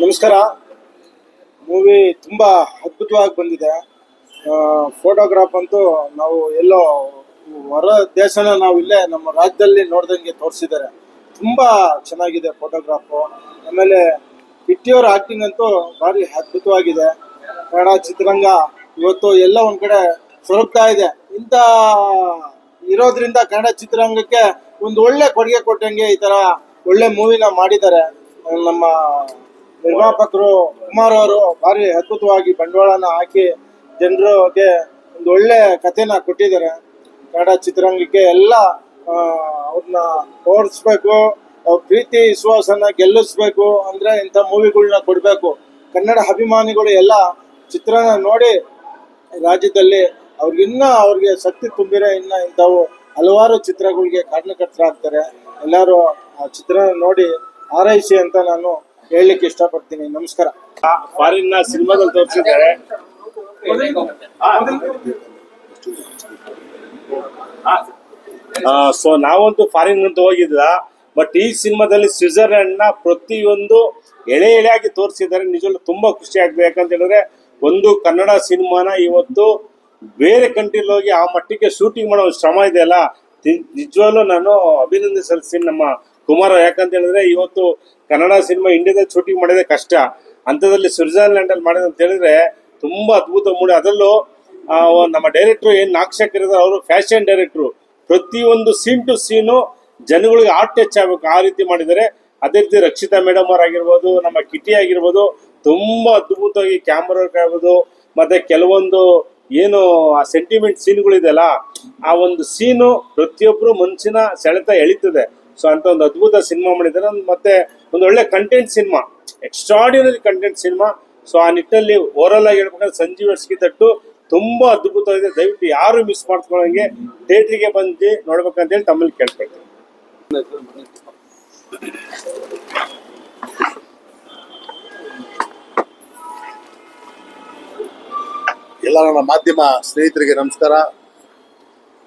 ನಮಸ್ಕಾರ. ಮೂವಿ ತುಂಬ ಅದ್ಭುತವಾಗಿ ಬಂದಿದೆ. ಫೋಟೋಗ್ರಾಫ್ ಅಂತೂ ನಾವು ಎಲ್ಲೋ ಹೊರ ದೇಶನ ನಾವು ಇಲ್ಲೇ ನಮ್ಮ ರಾಜ್ಯದಲ್ಲಿ ನೋಡ್ದಂಗೆ ತೋರಿಸಿದ್ದಾರೆ. ತುಂಬ ಚೆನ್ನಾಗಿದೆ ಫೋಟೋಗ್ರಾಫು ಆಮೇಲೆ ಕಿಟ್ಟಿಯವರ ಆಕ್ಟಿಂಗ್ ಅಂತೂ ಭಾರಿ ಅದ್ಭುತವಾಗಿದೆ. ಕನ್ನಡ ಚಿತ್ರರಂಗ ಇವತ್ತು ಎಲ್ಲ ಒಂದು ಕಡೆ ಸೊರಗ್ತಾ ಇದೆ. ಇಂಥ ಇರೋದ್ರಿಂದ ಕನ್ನಡ ಚಿತ್ರರಂಗಕ್ಕೆ ಒಂದು ಒಳ್ಳೆ ಕೊಡುಗೆ ಕೊಟ್ಟಂಗೆ ಈ ತರ ಒಳ್ಳೆ ಮೂವಿನ ಮಾಡಿದ್ದಾರೆ ನಮ್ಮ ನಿರ್ಮಾಪಕರು ಕುಮಾರ್ ಅವರು ಭಾರಿ ಅದ್ಭುತವಾಗಿ ಬಂಡವಾಳನ ಹಾಕಿ ಜನರಿಗೆ ಒಂದು ಒಳ್ಳೆ ಕಥೆನ ಕೊಟ್ಟಿದ್ದಾರೆ. ಕನ್ನಡ ಚಿತ್ರರಂಗಕ್ಕೆ ಎಲ್ಲ ಅವ್ರನ್ನ ತೋರಿಸ್ಬೇಕು ಅವ್ರ ಪ್ರೀತಿ ವಿಶ್ವಾಸನ ಗೆಲ್ಲಿಸ್ಬೇಕು ಅಂದ್ರೆ ಇಂಥ ಮೂವಿಗಳನ್ನ ಕೊಡಬೇಕು. ಕನ್ನಡ ಅಭಿಮಾನಿಗಳು ಎಲ್ಲ ಚಿತ್ರನ ನೋಡಿ ರಾಜ್ಯದಲ್ಲಿ ಅವ್ರಿಗಿನ್ನ ಅವ್ರಿಗೆ ಶಕ್ತಿ ತುಂಬಿರೋ ಇನ್ನ ಇಂಥವು ಹಲವಾರು ಚಿತ್ರಗಳಿಗೆ ಕಾರಣಕರ್ತರಾಗ್ತಾರೆ ಎಲ್ಲರೂ ಆ ಚಿತ್ರನ ನೋಡಿ ಆರೈಸಿ ಅಂತ ನಾನು ಹೇಳಲಿಕ್ಕೆ ಇಷ್ಟಪಡ್ತೀನಿ. ನಮಸ್ಕಾರ. ಫಾರಿನ್ನ ಸಿನಿಮಾದಲ್ಲಿ ತೋರಿಸಿದ್ದಾರೆ. ಸೊ ನಾವಂತೂ ಫಾರಿನ್ ಅಂತ ಹೋಗಿದ್ದ ಬಟ್ ಈ ಸಿನಿಮಾದಲ್ಲಿ ಸ್ವಿಟ್ಜರ್ಲೆಂಡ್ನ ಪ್ರತಿಯೊಂದು ಎಳೆ ಎಳೆಯಾಗಿ ತೋರಿಸಿದ್ದಾರೆ. ನಿಜವಲ್ಲೂ ತುಂಬಾ ಖುಷಿ ಆಗ್ತದೆ ಯಾಕಂತ ಹೇಳಿದ್ರೆ, ಒಂದು ಕನ್ನಡ ಸಿನಿಮಾನ ಇವತ್ತು ಬೇರೆ ಕಂಟ್ರಿಲಿ ಹೋಗಿ ಆ ಮಟ್ಟಿಗೆ ಶೂಟಿಂಗ್ ಮಾಡೋ ಶ್ರಮ ಇದೆಯಲ್ಲ? ನಿಜವಾಗ್ಲೂ ನಾನು ಅಭಿನಂದನೆ ಸಲ್ಲಿಸ್ತೀನಿ ನಮ್ಮ ಕುಮಾರ, ಯಾಕಂತ ಹೇಳಿದ್ರೆ ಇವತ್ತು ಕನ್ನಡ ಸಿನಿಮಾ ಇಂಡಿಯಾದಲ್ಲಿ ಶೂಟಿಂಗ್ ಮಾಡಿದೆ ಕಷ್ಟ. ಅಂಥದ್ರಲ್ಲಿ ಸ್ವಿಟ್ಜರ್ಲ್ಯಾಂಡ್ ಅಲ್ಲಿ ಮಾಡಿದೆ ಅಂತ ಹೇಳಿದ್ರೆ ತುಂಬಾ ಅದ್ಭುತ ಮೂಡಿ. ಅದರಲ್ಲೂ ನಮ್ಮ ಡೈರೆಕ್ಟ್ರು ಏನ್ ನಾಕ್ಷಕ್ ಇದ್ದಾರೆ ಅವರು ಫ್ಯಾಷನ್ ಡೈರೆಕ್ಟ್ರು. ಪ್ರತಿಯೊಂದು ಸೀನ್ ಟು ಸೀನು ಜನಗಳಿಗೆ ಆರ್ಟ್ ಟಚ್ ಆಗ್ಬೇಕು. ಆ ರೀತಿ ಮಾಡಿದರೆ ಅದೇ ರೀತಿ ರಕ್ಷಿತಾ ಮೇಡಮ್ ಅವ್ರ ಆಗಿರ್ಬೋದು ನಮ್ಮ ಕಿಟಿ ಆಗಿರ್ಬೋದು, ತುಂಬಾ ಅದ್ಭುತವಾಗಿ ಕ್ಯಾಮ್ರಾ ಆಗ್ಬೋದು. ಮತ್ತೆ ಕೆಲವೊಂದು ಏನು, ಆ ಸೆಂಟಿಮೆಂಟ್ ಸೀನ್ಗಳಿದೆಯಲ್ಲ, ಆ ಒಂದು ಸೀನು ಪ್ರತಿಯೊಬ್ಬರು ಮನಸ್ಸಿನ ಸೆಳೆತ ಎಳಿತದೆ. ಸೊ ಅಂತ ಒಂದು ಅದ್ಭುತ ಸಿನಿಮಾ ಮಾಡಿದ್ದಾರೆ. ಮತ್ತೆ ಒಂದು ಒಳ್ಳೆ content cinema extraordinary content cinema so ಆ ನಿಟ್ಟಿನಲ್ಲಿ ಓವರಲ್ ಆಗಿ ಹೇಳ್ಬೇಕಂದ್ರೆ ಸಂಜೀವ್ ಎಸ್ಕಿ ತಟ್ಟು ತುಂಬಾ ಅದ್ಭುತವಾಗಿದೆ. ದಯವಿಟ್ಟು ಯಾರು ಮಿಸ್ ಮಾಡ್ಕೊಳ್ಳೋಂಗೆ ಥಿಯೇಟ್ರಿಗೆ ಬಂದು ನೋಡ್ಬೇಕಂತ ಹೇಳಿ ತಮ್ಮಲ್ಲಿ ಕೇಳ್ಕೊಳ್ತೀನಿ ಎಲ್ಲ ನನ್ನ ಮಾಧ್ಯಮ ಸ್ನೇಹಿತರಿಗೆ ನಮಸ್ಕಾರ.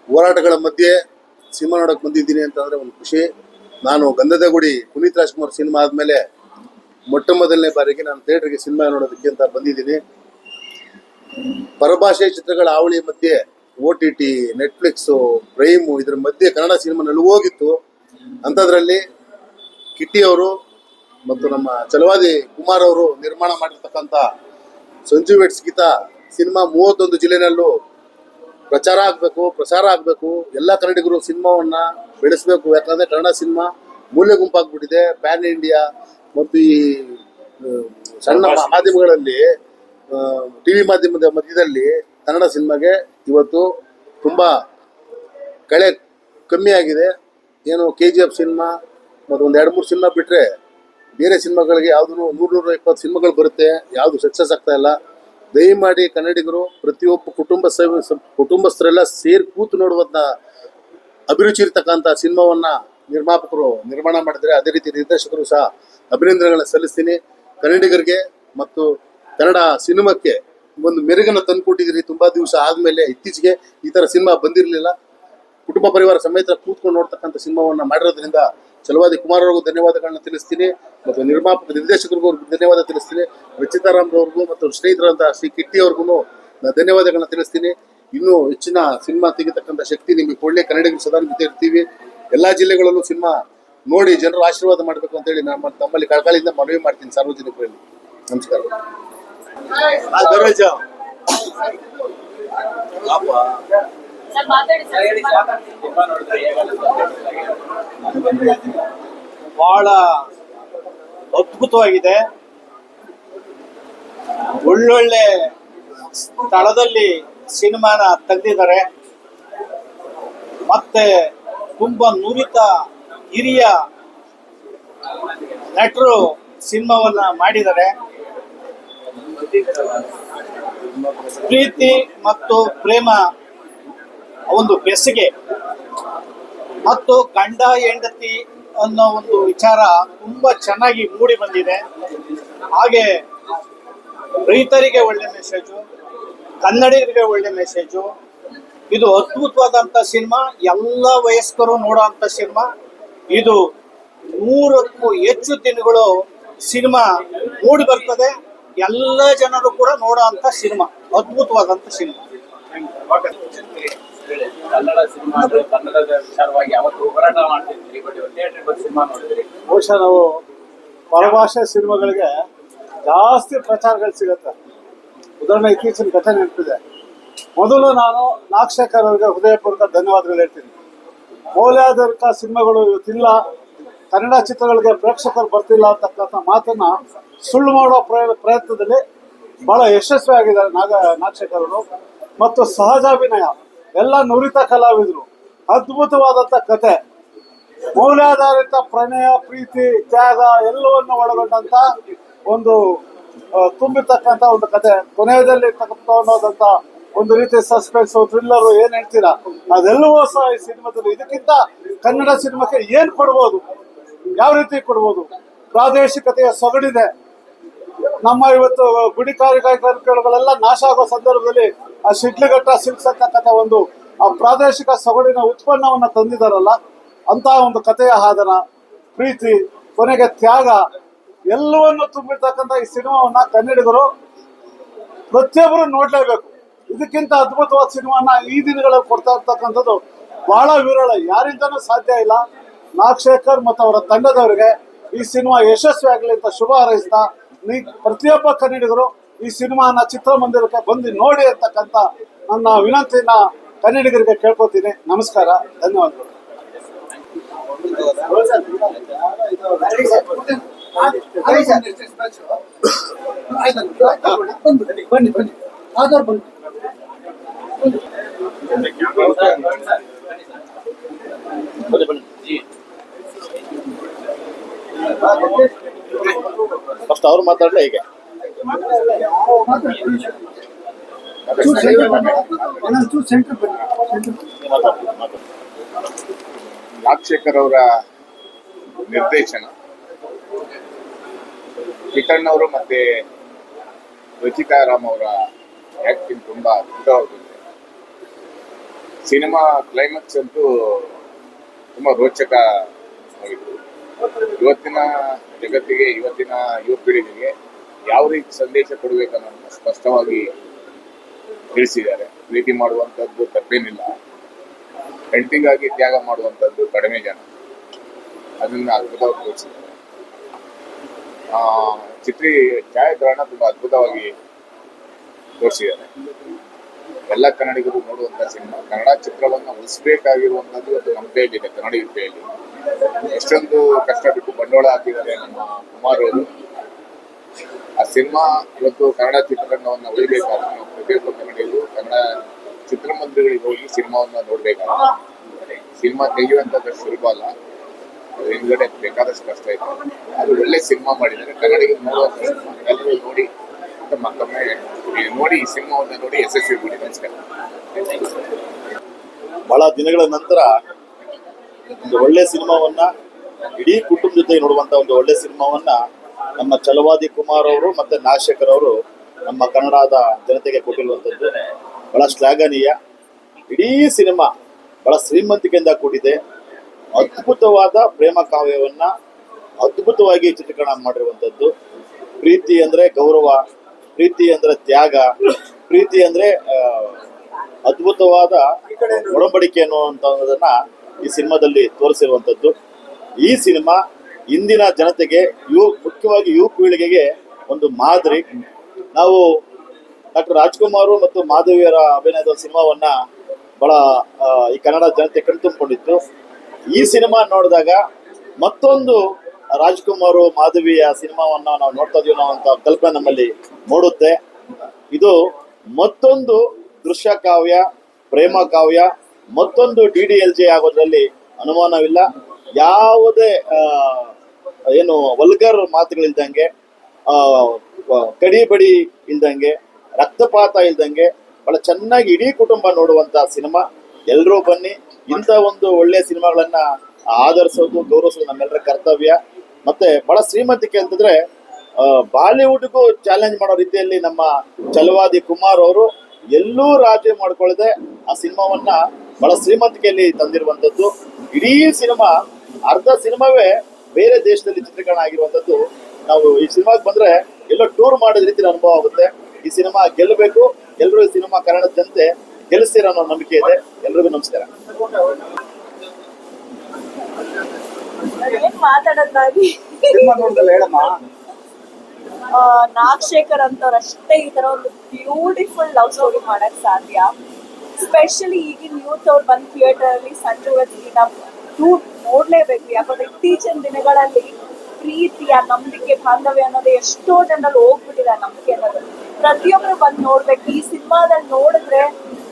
ಹೋರಾಟಗಳ ಮಧ್ಯೆ ಸಿನಿಮಾ ನೋಡಕ್ ಬಂದಿದ್ದೀನಿ ಅಂತಂದ್ರೆ ಒಂದು ಖುಷಿ. ನಾನು ಗಂಧದ ಗುಡಿ ಪುನೀತ್ ರಾಜ್ಕುಮಾರ್ ಸಿನಿಮಾ ಆದಮೇಲೆ ಮೊಟ್ಟ ಮೊದಲನೇ ಬಾರಿಗೆ ನಾನು ಥಿಯೇಟರ್ಗೆ ಸಿನಿಮಾ ನೋಡೋದಕ್ಕೆ ಅಂತ ಬಂದಿದ್ದೀನಿ. ಪರಭಾಷೆ ಚಿತ್ರಗಳ ಹಾವಳಿ ಮಧ್ಯೆ O T T, Netflix, Prime ಇದ್ರ ಮಧ್ಯೆ ಕನ್ನಡ ಸಿನಿಮಾ ಹೋಗಿತ್ತು ಅಂಥದ್ರಲ್ಲಿ ಕಿಟ್ಟಿ ಅವರು ಮತ್ತು ನಮ್ಮ ಚಲವಾದಿ ಕುಮಾರ್ ಅವರು ನಿರ್ಮಾಣ ಮಾಡಿರ್ತಕ್ಕಂಥ ಸಂಜು ವೆಟ್ಸ್ ಗೀತಾ ಸಿನಿಮಾ ಮೂವತ್ತೊಂದು ಜಿಲ್ಲೆನಲ್ಲೂ ಪ್ರಚಾರ ಆಗಬೇಕು ಪ್ರಸಾರ ಆಗಬೇಕು ಎಲ್ಲ ಕನ್ನಡಿಗರು ಸಿನಿಮಾವನ್ನ ಬೆಳೆಸಬೇಕು. ಯಾಕಂದ್ರೆ ಕನ್ನಡ ಸಿನಿಮಾ ಮೂಲೆ ಗುಂಪಾಗ್ಬಿಟ್ಟಿದೆ. ಪ್ಯಾನ್ ಇಂಡಿಯಾ ಮತ್ತು ಈ ಸಣ್ಣ ಮಾಧ್ಯಮಗಳಲ್ಲಿ ಮಾಧ್ಯಮಗಳಲ್ಲಿ ಟಿವಿ ಮಾಧ್ಯಮದ ಮಧ್ಯದಲ್ಲಿ ಕನ್ನಡ ಸಿನಿಮಾಗೆ ಇವತ್ತು ತುಂಬಾ ಕಳೆ ಕಮ್ಮಿ ಆಗಿದೆ. ಏನು ಕೆ ಜಿ ಎಫ್ ಸಿನಿಮಾ ಮತ್ತು ಒಂದು ಎರಡು ಮೂರು ಸಿನಿಮಾ ಬಿಟ್ಟರೆ ಬೇರೆ ಸಿನಿಮಾಗಳಿಗೆ ಯಾವ್ದು ನೂರು ನೂರ ಇಪ್ಪತ್ತು ಸಿನಿಮಾಗಳು ಬರುತ್ತೆ. ಯಾವುದು ಸಕ್ಸಸ್ ಆಗ್ತಾ ಇಲ್ಲ. ದಯಮಾಡಿ ಕನ್ನಡಿಗರು, ಪ್ರತಿಯೊಬ್ಬ ಕುಟುಂಬ ಕುಟುಂಬಸ್ಥರೆಲ್ಲ ಸೇರಿ ಕೂತು ನೋಡುವಂಥ ಅಭಿರುಚಿ ಇರ್ತಕ್ಕಂಥ ಸಿನಿಮಾವನ್ನ ನಿರ್ಮಾಪಕರು ನಿರ್ಮಾಣ ಮಾಡಿದರೆ ಅದೇ ರೀತಿ ನಿರ್ದೇಶಕರು ಸಹ ಅಭಿನಂದನೆಗಳನ್ನ ಸಲ್ಲಿಸ್ತೀನಿ. ಕನ್ನಡಿಗರಿಗೆ ಮತ್ತು ಕನ್ನಡ ಸಿನಿಮಾಕ್ಕೆ ಒಂದು ಮೆರುಗನ್ನು ತಂದುಕೊಟ್ಟಿದ್ದೀರಿ. ತುಂಬಾ ದಿವಸ ಆದಮೇಲೆ ಇತ್ತೀಚೆಗೆ ಈ ಥರ ಸಿನಿಮಾ ಬಂದಿರಲಿಲ್ಲ. ಕುಟುಂಬ ಪರಿವಾರ ಸಮೇತ ಕೂತ್ಕೊಂಡು ನೋಡ್ತಕ್ಕಂಥ ಸಿನಿಮಾವನ್ನ ಮಾಡಿರೋದ್ರಿಂದ ಚಲವಾದಿ ಕುಮಾರ್ ಅವ್ರಿಗೂ ಧನ್ಯವಾದಗಳನ್ನ ತಿಳಿಸ್ತೀನಿ. ಮತ್ತು ನಿರ್ಮಾಪಕ ನಿರ್ದೇಶಕರಿಗೂ ಧನ್ಯವಾದ ತಿಳಿಸ್ತೀನಿ. ರಚಿತಾರಾಮ್ ಅವ್ರಿಗೂ ಮತ್ತು ಸ್ನೇಹಿತರಂತ ಸ್ನೇಹಿತರಾದಂಥ ಶ್ರೀ ಕಿಟ್ಟಿ ಅವ್ರಿಗೂ ನಾನು ಧನ್ಯವಾದಗಳನ್ನ ತಿಳಿಸ್ತೀನಿ. ಇನ್ನೂ ಹೆಚ್ಚಿನ ಸಿನಿಮಾ ತೆಗಿತಕ್ಕಂಥ ಶಕ್ತಿ ನಿಮಗೆ ಕೊಡ್ಲಿ. ಕನ್ನಡಿಗರು ಸದಾ ಜೊತೆ ಇರ್ತೀವಿ. ಎಲ್ಲಾ ಜಿಲ್ಲೆಗಳಲ್ಲೂ ಸಿನಿಮಾ ನೋಡಿ ಜನರು ಆಶೀರ್ವಾದ ಮಾಡಬೇಕು ಅಂತೇಳಿ ನಾನು ತಮ್ಮಲ್ಲಿ ಕಳಕಾಲಿಂದ ಮನವಿ ಮಾಡ್ತೀನಿ ಸಾರ್ವಜನಿಕರಲ್ಲಿ. ನಮಸ್ಕಾರ. ಬಹಳ ಅದ್ಭುತವಾಗಿದೆ. ಒಳ್ಳೊಳ್ಳೆ ಸ್ಥಳದಲ್ಲಿ ಸಿನಿಮಾನ ತೆಗೆದಿದ್ದಾರೆ. ಮತ್ತೆ ತುಂಬಾ ನುರಿತ ಹಿರಿಯ ನಟರು ಸಿನಿಮಾವನ್ನ ಮಾಡಿದ್ದಾರೆ. ಪ್ರೀತಿ ಮತ್ತು ಪ್ರೇಮ ಒಂದು ಬೆಸಿಗೆ. ಮತ್ತು ಗಂಡ ಹೆಂಡತಿ ಅನ್ನೋ ಒಂದು ವಿಚಾರ ತುಂಬಾ ಚೆನ್ನಾಗಿ ಮೂಡಿ ಬಂದಿದೆ. ಹಾಗೆ ರೈತರಿಗೆ ಒಳ್ಳೆ ಮೆಸೇಜು ಕನ್ನಡಿಗರಿಗೆ ಒಳ್ಳೆ ಮೆಸೇಜು ಇದು ಅದ್ಭುತವಾದಂಥ ಸಿನಿಮಾ ಎಲ್ಲ ವಯಸ್ಕರು ನೋಡುವಂಥ ಸಿನಿಮಾ ಇದು ನೂರಕ್ಕೂ ಹೆಚ್ಚು ದಿನಗಳು ಸಿನಿಮಾ ಮೂಡಿ ಬರ್ತದೆ. ಎಲ್ಲ ಜನರು ಕೂಡ ನೋಡುವಂತ ಸಿನಿಮಾ ಅದ್ಭುತವಾದಂತ ಸಿನಿಮಾ ಕನ್ನಡ ಸಿನಿಮಾ ಕನ್ನಡದ ವಿಚಾರವಾಗಿ ಯಾವತ್ತು ಹೋರಾಟ ಮಾಡ್ತಿದ್ರಿ ಬಟ್ ಥಿಯೇಟರ್ ಬಂದು ಸಿನಿಮಾ ನೋಡಿದ್ರಿ. ಬಹುಶಃ ನಾವು ಪರಭಾಷೆ ಸಿನಿಮಾಗಳಿಗೆ ಜಾಸ್ತಿ ಪ್ರಚಾರಗಳು ಸಿಗುತ್ತೆ. ಉದಾಹರಣೆ ಇತ್ತೀಚಿನ ಘಟನೆ ನೆನಪಿದೆ. ಮೊದಲು ನಾನು ನಾಗಶೇಖರ್ ಅವರಿಗೆ ಹೃದಯಪೂರ್ವಕ ಧನ್ಯವಾದಗಳು ಹೇಳ್ತೀನಿ. ಮೌಲ್ಯಾಧಾರಿತ ಸಿನಿಮಾಗಳು ಇವತ್ತಿಲ್ಲ. ಕನ್ನಡ ಚಿತ್ರಗಳಿಗೆ ಪ್ರೇಕ್ಷಕರು ಬರ್ತಿಲ್ಲ ಅಂತಕ್ಕಂಥ ಮಾತನ್ನ ಸುಳ್ಳು ಮಾಡೋ ಪ್ರಯ- ಪ್ರಯತ್ನದಲ್ಲಿ ಬಹಳ ಯಶಸ್ವಿ ಆಗಿದ್ದಾರೆ ನಾಗ, ನಾಗಶೇಖರ್ ಅವರು. ಮತ್ತು ಸಹಜಾಭಿನಯ. ಎಲ್ಲ ನುರಿತ ಕಲಾವಿದರು. ಅದ್ಭುತವಾದಂಥ ಕತೆ. ಮೌಲ್ಯಾಧಾರಿತ ಪ್ರಣಯ, ಪ್ರೀತಿ, ತ್ಯಾಗ ಎಲ್ಲವನ್ನು ಒಳಗೊಂಡಂತ ಒಂದು ತುಂಬಿರ್ತಕ್ಕಂಥ ಒಂದು ಕತೆ. ಕೊನೆಯಲ್ಲಿ ಒಂದು ರೀತಿ ಸಸ್ಪೆನ್ಸ್ ಥ್ರಿಲ್ಲರು ಏನ್ ಹೇಳ್ತೀರಾ? ಅದೆಲ್ಲವೂ ಸಹ ಈ ಸಿನಿಮಾದಲ್ಲಿ. ಇದಕ್ಕಿಂತ ಕನ್ನಡ ಸಿನಿಮಾಕ್ಕೆ ಏನ್ ಕೊಡ್ಬೋದು? ಯಾವ ರೀತಿ ಕೊಡ್ಬೋದು? ಪ್ರಾದೇಶಿಕತೆಯ ಸೊಗಡಿದೆ. ನಮ್ಮ ಇವತ್ತು ಗುಡಿ ಕಾರ್ಯಕರ್ತರುಗಳೆಲ್ಲ ನಾಶ ಆಗೋ ಸಂದರ್ಭದಲ್ಲಿ ಆ ಶಿಡ್ಲಘಟ್ಟ ಸಿಲ್ಕ್ಸಕ್ಕಂತಕ್ಕಂಥ ಒಂದು, ಆ ಪ್ರಾದೇಶಿಕ ಸೊಗಡಿನ ಉತ್ಪನ್ನವನ್ನು ತಂದಿದಾರಲ್ಲ ಅಂತ ಒಂದು ಕಥೆಯ ಹಾದನ, ಪ್ರೀತಿ, ಕೊನೆಗೆ ತ್ಯಾಗ, ಎಲ್ಲವನ್ನು ತುಂಬಿರ್ತಕ್ಕಂಥ ಈ ಸಿನಿಮಾವನ್ನ ಕನ್ನಡಿಗರು ಪ್ರತಿಯೊಬ್ಬರು ನೋಡ್ಲೇಬೇಕು. ಇದಕ್ಕಿಂತ ಅದ್ಭುತವಾದ ಸಿನಿಮಾನ ಈ ದಿನಗಳಲ್ಲಿ ಕೊಡ್ತಾ ಇರ್ತಕ್ಕಂಥದ್ದು ಬಹಳ ವಿರಳ, ಯಾರಿಂದನೂ ಸಾಧ್ಯ ಇಲ್ಲ. ನಾಗಶೇಖರ್ ಮತ್ತು ಅವರ ತಂಡದವರಿಗೆ ಈ ಸಿನಿಮಾ ಯಶಸ್ವಿ ಆಗಲಿ ಅಂತ ಶುಭ ಹಾರೈಸ್ತಾ ಪ್ರತಿಯೊಬ್ಬ ಕನ್ನಡಿಗರು ಈ ಸಿನಿಮಾನ ಚಿತ್ರಮಂದಿರಕ್ಕೆ ಬಂದು ನೋಡಿ ಅಂತಕ್ಕಂಥ ನನ್ನ ವಿನಂತಿನ ಕನ್ನಡಿಗರಿಗೆ ಕೇಳ್ಕೊತೀನಿ ನಮಸ್ಕಾರ. ಧನ್ಯವಾದಗಳು. ಅವ್ರು ಮಾತಾಡ್ಲಾ ಹೀಗೆ. ರಾಜಶೇಖರ್ ಅವರ ನಿರ್ದೇಶನ. ಕಿರಣ್ ಅವರು ಮತ್ತೆ ರಚಿತಾ ರಾಮ್ ಅವರ ಆಕ್ಟಿಂಗ್ ತುಂಬಾ ಅದ್ಭುತವಾಗಿದೆ. ಸಿನಿಮಾ ಕ್ಲೈಮ್ಯಾಕ್ಸ್ ಅಂತೂ ತುಂಬಾ ರೋಚಕ ಆಗಿತ್ತು. ಇವತ್ತಿನ ಜಗತ್ತಿಗೆ, ಇವತ್ತಿನ ಯುವ ಪೀಳಿಗೆಗೆ ಯಾವ ರೀತಿ ಸಂದೇಶ ಕೊಡಬೇಕನ್ನೋದನ್ನ ಸ್ಪಷ್ಟವಾಗಿ ತಿಳಿಸಿದ್ದಾರೆ. ಪ್ರೀತಿ ಮಾಡುವಂಥದ್ದು ತಪ್ಪೇನಿಲ್ಲ. ಹೆಂಡತಿಗಾಗಿ ತ್ಯಾಗ ಮಾಡುವಂಥದ್ದು ಕಡಿಮೆ ಜನ. ಅದನ್ನ ಅದ್ಭುತವಾಗಿ ತೋರಿಸಿದ್ದಾರೆ. ಆ, ಚಿತ್ರೀ ಛಾಯಾಗ್ರಹಣ ತುಂಬಾ ಅದ್ಭುತವಾಗಿ ತೋರಿಸಿದ್ದಾರೆ. ಎಲ್ಲ ಕನ್ನಡಿಗರು ನೋಡುವಂತ ಸಿನಿಮಾ. ಕನ್ನಡ ಚಿತ್ರವನ್ನು ಉಳಿಸಬೇಕಾಗಿರುವಂತದ್ದು ಅದು ನಮ್ಮ ಇದೆ ಕನ್ನಡಿಗರ ಎಷ್ಟೊಂದು ಕಷ್ಟ ಬಿಟ್ಟು ಬಂಡವಾಳ ಹಾಕಿದ್ದಾರೆ ನಮ್ಮ ಕುಮಾರ್ ಅವರು. ಸಿನಿಮಾ ಇವತ್ತು ಕನ್ನಡ ಚಿತ್ರರಂಗವನ್ನು ಉಳಿಬೇಕಾದ್ರೆ ನಾವು ಪ್ರತಿಯೊಬ್ಬ ಕನ್ನಡಿಗರು ಕನ್ನಡ ಚಿತ್ರಮಂದಿರಗಳಿಗೆ ಹೋಗಿ ಸಿನಿಮಾವನ್ನು ನೋಡಬೇಕಾದ್ರೆ ಸಿನಿಮಾ ತೆಗೆಯುವಂಥದ್ದು ಸುಲಭ ಅಲ್ಲ. ಹಿಂದ್ಗಡೆ ಬೇಕಾದಷ್ಟು ಕಷ್ಟ ಇದೆ. ಅದು ಒಳ್ಳೆ ಸಿನಿಮಾ ಮಾಡಿದರೆ ಕನ್ನಡಿಗರು ನೋಡುವಂಥ ಎಲ್ಲರೂ ನೋಡಿ ಅಂತ ಮತ್ತೊಮ್ಮೆ ನೋಡಿ ಈ ಸಿನಿಮಾವನ್ನು ನೋಡಿ ಯಶಸ್ವಿ ಮಾಡಿ ನಮಸ್ಕಾರ. ಬಹಳ ದಿನಗಳ ನಂತರ ಒಂದು ಒಳ್ಳೆ ಸಿನಿಮಾವನ್ನ ಇಡೀ ಕುಟುಂಬ ಜೊತೆ ನೋಡುವಂತ ಒಂದು ಒಳ್ಳೆ ಸಿನಿಮಾವನ್ನ ನಮ್ಮ ಛಲವಾದಿ ಕುಮಾರ್ ಅವರು ಮತ್ತೆ ನಾಗಶೇಖರ್ ಅವರು ನಮ್ಮ ಕನ್ನಡದ ಜನತೆಗೆ ಕೊಟ್ಟಿರುವಂಥದ್ದು ಬಹಳ ಶ್ಲಾಘನೀಯ. ಇಡೀ ಸಿನಿಮಾ ಬಹಳ ಶ್ರೀಮಂತಿಕೆಯಿಂದ ಕೂಡಿದೆ. ಅದ್ಭುತವಾದ ಪ್ರೇಮ ಕಾವ್ಯವನ್ನ ಅದ್ಭುತವಾಗಿ ಚಿತ್ರೀಕರಣ ಮಾಡಿರುವಂಥದ್ದು. ಪ್ರೀತಿ ಅಂದ್ರೆ ಗೌರವ, ಪ್ರೀತಿ ಅಂದ್ರೆ ತ್ಯಾಗ, ಪ್ರೀತಿ ಅಂದ್ರೆ ಅದ್ಭುತವಾದ ಒಡಂಬಡಿಕೆ ಅನ್ನುವಂಥದ್ದನ್ನ ಈ ಸಿನಿಮಾದಲ್ಲಿ ತೋರಿಸಿರುವಂಥದ್ದು. ಈ ಸಿನಿಮಾ ಇಂದಿನ ಜನತೆಗೆ ಯು ಮುಖ್ಯವಾಗಿ ಯುವ ಪೀಳಿಗೆಗೆ ಒಂದು ಮಾದರಿ. ನಾವು ಡಾಕ್ಟರ್ ರಾಜ್ಕುಮಾರ್ ಮತ್ತು ಮಾಧವಿಯರ ಅಭಿನಯದ ಸಿನಿಮಾವನ್ನ ಬಹಳ ಈ ಕನ್ನಡ ಜನತೆ ಕಣ್ತುಂಬಿಕೊಂಡಿತ್ತು ಈ ಸಿನಿಮಾ ನೋಡಿದಾಗ ಮತ್ತೊಂದು ರಾಜ್ಕುಮಾರ್, ಮಾಧವಿಯ ಸಿನಿಮಾವನ್ನ ನಾವು ನೋಡ್ತಾ ಇದೀವಿ ಕಲ್ಪನೆ ನಮ್ಮಲ್ಲಿ ಮೂಡುತ್ತೆ. ಇದು ಮತ್ತೊಂದು ದೃಶ್ಯ ಕಾವ್ಯ, ಪ್ರೇಮ ಕಾವ್ಯ, ಮತ್ತೊಂದು ಡಿ ಡಿ ಎಲ್ ಜೆ ಆಗೋದ್ರಲ್ಲಿ ಅನುಮಾನವಿಲ್ಲ. ಯಾವುದೇ ಏನು ವಲ್ಗರ್ ಮಾತುಗಳಿಲ್ದಂಗೆ ಕಡಿಬಡಿ ಇಲ್ದಂಗೆ, ರಕ್ತಪಾತ ಇಲ್ದಂಗೆ, ಬಹಳ ಚೆನ್ನಾಗಿ ಇಡೀ ಕುಟುಂಬ ನೋಡುವಂತ ಸಿನಿಮಾ. ಎಲ್ಲರೂ ಬನ್ನಿ, ಇಂಥ ಒಂದು ಒಳ್ಳೆ ಸಿನಿಮಾಗಳನ್ನ ಆಧರಿಸೋದು, ಗೌರವಿಸೋದು ನಮ್ಮೆಲ್ಲರ ಕರ್ತವ್ಯ. ಮತ್ತೆ ಬಹಳ ಶ್ರೀಮಂತಿಕೆ ಅಂತಂದ್ರೆ ಬಾಲಿವುಡ್ಗೂ ಚಾಲೆಂಜ್ ಮಾಡೋ ರೀತಿಯಲ್ಲಿ ನಮ್ಮ ಚಲವಾದಿ ಕುಮಾರ್ ಅವರು ಎಲ್ಲೂ ರಾಜಿ ಮಾಡ್ಕೊಳ್ಳದೆ ಆ ಸಿನಿಮಾವನ್ನ ಬಹಳ ಶ್ರೀಮಂತಿಕೆಯಲ್ಲಿ ತಂದಿರುವಂತದ್ದು ಇಡೀ ಸಿನಿಮಾ ಅರ್ಧ ಸಿನಿಮಾವೇ ಬೇರೆ ದೇಶದಲ್ಲಿ ಚಿತ್ರೀಕರಣ ಆಗಿರುವಂತದ್ದು ನಾವು ಈ ಸಿನಿಮಾಗೆ ಬಂದ್ರೆ ಎಲ್ಲೋ ಟೂರ್ ಮಾಡಿದ ರೀತಿ ಅನುಭವ ಆಗುತ್ತೆ. ಈ ಸಿನಿಮಾ ಗೆಲ್ಲಬೇಕು ಎಲ್ಲರೂ ಈ ಸಿನಿಮಾ ಕನ್ನಡದಂತೆ ಗೆಲ್ಲಿಸ್ತೀರ ಅನ್ನೋ ನಂಬಿಕೆ ಇದೆ. ಎಲ್ರಿಗೂ ನಮಸ್ಕಾರ. ಏನ್ ಮಾತಾಡೋದಾಗಿ ಸಿನಿಮಾ ನೋಡಿದಲ್ಲ ಹೇಳಮ್ಮ. ಆ, ನಾಗಶೇಖರ್ ಅಂತವ್ರು ಅಷ್ಟೇ ಈ ತರ ಒಂದು ಬ್ಯೂಟಿಫುಲ್ ಲವ್ ಸ್ಟೋರಿ ಮಾಡಕ್ ಸಾಧ್ಯ. ಸ್ಪೆಷಲಿ ಈಗಿನ ಯೂತ್ ಅವ್ರು ಬಂದ್ ಥಿಯೇಟರ್ ಅಲ್ಲಿ ಸಂಜು ಗೀತಾ ಟೂ ನೋಡ್ಲೇಬೇಕು. ಯಾಕಂದ್ರೆ ಇತ್ತೀಚಿನ ದಿನಗಳಲ್ಲಿ ಪ್ರೀತಿಯ, ನಂಬಿಕೆ, ಬಾಂಧವ್ಯ ಅನ್ನೋದು ಎಷ್ಟೋ ಜನರಲ್ಲಿ ಹೋಗ್ಬಿಟ್ಟಿದೆ ನಂಬಿಕೆ ಅನ್ನೋದು. ಪ್ರತಿಯೊಬ್ರು ಬಂದು ನೋಡ್ಬೇಕು. ಈ ಸಿನಿಮಾದಲ್ಲಿ ನೋಡಿದ್ರೆ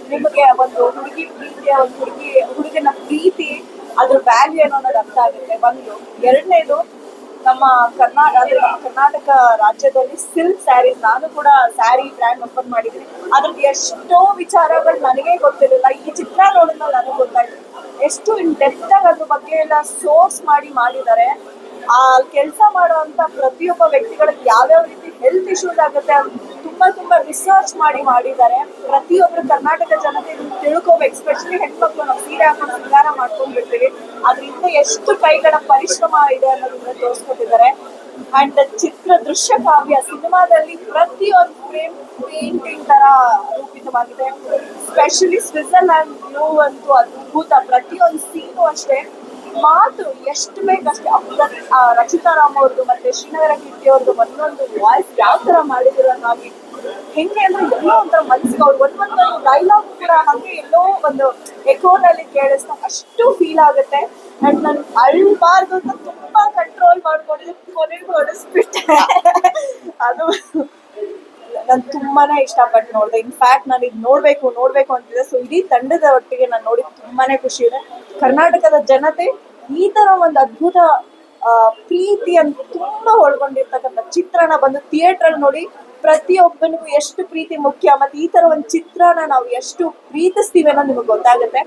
ನಿಮಗೆ ಒಂದು ಹುಡುಗಿ ಪ್ರೀತಿಯ ಒಂದು ಹುಡುಗಿ, ಹುಡುಗನ ಪ್ರೀತಿ, ಅದ್ರ ವ್ಯಾಲ್ಯೂ ಅನ್ನೋದು ಅರ್ಥ ಆಗುತ್ತೆ. ಒಂದು ಎರಡನೇದು ನಮ್ಮ ಕರ್ನಾಟಕ ಅಂದ್ರೆ ನಮ್ಮ ಕರ್ನಾಟಕ ರಾಜ್ಯದಲ್ಲಿ ಸಿಲ್ಕ್ ಸ್ಯಾರೀಸ್ ನಾನು ಕೂಡ ಸ್ಯಾರಿ ಬ್ರ್ಯಾಂಡ್ ಓಪನ್ ಮಾಡಿದ್ದೀನಿ. ಅದ್ರದ್ದು ಎಷ್ಟೋ ವಿಚಾರಗಳು ನನಗೆ ಗೊತ್ತಿರಲಿಲ್ಲ. ಈ ಚಿತ್ರ ನೋಡಿದ್ಮೇಲೆ ನನಗೆ ಗೊತ್ತಾಯ್ತು. ಎಷ್ಟು ಇನ್ ಡೆಪ್ತ್ ಆಗಿ ಅದ್ರ ಬಗ್ಗೆ ಎಲ್ಲ ಸೋರ್ಸ್ ಮಾಡಿ ಮಾಡಿದ್ದಾರೆ. ಆ ಕೆಲಸ ಮಾಡುವಂತ ಪ್ರತಿಯೊಬ್ಬ ವ್ಯಕ್ತಿಗಳಿಗೆ ಯಾವ್ಯಾವ ರೀತಿ ಹೆಲ್ತ್ ಇಶ್ಯೂಸ್ ಆಗುತ್ತೆ ತುಂಬಾ ತುಂಬಾ ರಿಸರ್ಚ್ ಮಾಡಿ ಮಾಡಿದ್ದಾರೆ. ಪ್ರತಿಯೊಬ್ರು ಕರ್ನಾಟಕ ಜನತೆ ತಿಳ್ಕೋಬೇಕು ಎಸ್ಪೆಷಲಿ ಹೆಣ್ಮಕ್ಳು ನಾವು ಸೀರೆ ಹಾಕೊಂಡು ಶೃಂಗಾರ ಮಾಡ್ಕೊಂಡ್ಬಿಡ್ತೀವಿ. ಅದ್ರಿಂದ ಎಷ್ಟು ಕೈಗಳ ಪರಿಶ್ರಮ ಇದೆ ಅನ್ನೋದನ್ನ ತೋರಿಸ್ಕೊಟ್ಟಿದ್ದಾರೆ. ಅಂಡ್ ಚಿತ್ರ ದೃಶ್ಯ ಕಾವ್ಯ ಸಿನಿಮಾದಲ್ಲಿ ಪ್ರತಿಯೊಂದು ಫ್ರೇಮ್ ಪೇಂಟಿಂಗ್ ತರ ರೂಪಿತವಾಗಿದೆ. ಸ್ಪೆಷಲಿ ಸ್ವಿಟ್ಜರ್ಲ್ಯಾಂಡ್ ಬ್ಲೂ ಅಂತೂ ಅದ್ಭುತ. ಪ್ರತಿಯೊಂದು ಸೀನು ಅಷ್ಟೇ. ಮಾತು ಎಷ್ಟು ಬೇಕಷ್ಟೇ ರಚಿತಾ ರಾಮ್ ಅವ್ರದ್ದು ಮತ್ತೆ ಶ್ರೀನಗರ ಕೀರ್ತಿ ಅವ್ರದ್ದು ಒಂದೊಂದು ವಾಯ್ಸ್ ಯಾವ ತರ ಮಾಡಿದ್ರು ಅನ್ನೋಗಿ ಹೆಂಗೆ ಅಂದ್ರೆ ಎಲ್ಲೋ ಒಂಥರ ಮನ್ಸಿಗೆ ಅವ್ರು ಒಂದೊಂದು ಡೈಲಾಗ್ ಕೂಡ ಹಾಗೆ ಎಲ್ಲೋ ಒಂದು ಎಕೋನಲ್ಲಿ ಕೇಳಿಸ್ತಾ ಅಷ್ಟು ಫೀಲ್ ಆಗುತ್ತೆ. ಅಂಡ್ ನಾನು ಅಳ್ಬಾರ್ದು ಅಂತ ತುಂಬಾ ಕಂಟ್ರೋಲ್ ಮಾಡ್ಕೊಂಡಿದ್ದೆ ಕೊನೆಗೂ ಅಳಿಸ್ಬಿಟ್ಟೆ ಅದು ನಾನು ತುಂಬಾನೇ ಇಷ್ಟಪಟ್ಟು ನೋಡಿದೆ. ಇನ್ಫ್ಯಾಕ್ಟ್ ನಾನು ಇದು ನೋಡ್ಬೇಕು ನೋಡ್ಬೇಕು ಅಂತಿದ್ರೆ ಸೊ ಇಡೀ ತಂಡದ ಒಟ್ಟಿಗೆ ನಾನು ನೋಡಿ ತುಂಬಾನೇ ಖುಷಿ ಇದೆ. ಕರ್ನಾಟಕದ ಜನತೆ ಈ ತರ ಒಂದು ಅದ್ಭುತ ಪ್ರೀತಿಯನ್ನು ತುಂಬಾ ಒಳಗೊಂಡಿರ್ತಕ್ಕಂಥ ಚಿತ್ರಣ ಬಂದು ಥಿಯೇಟ್ರಲ್ಲಿ ನೋಡಿ ಪ್ರತಿಯೊಬ್ಬನಿಗೂ ಎಷ್ಟು ಪ್ರೀತಿ ಮುಖ್ಯ ಮತ್ತೆ ಈ ತರ ಒಂದು ಚಿತ್ರನ ನಾವು ಎಷ್ಟು ಪ್ರೀತಿಸ್ತೀವಿ ಅನ್ನೋ ನಿಮಗೆ ಗೊತ್ತಾಗುತ್ತೆ.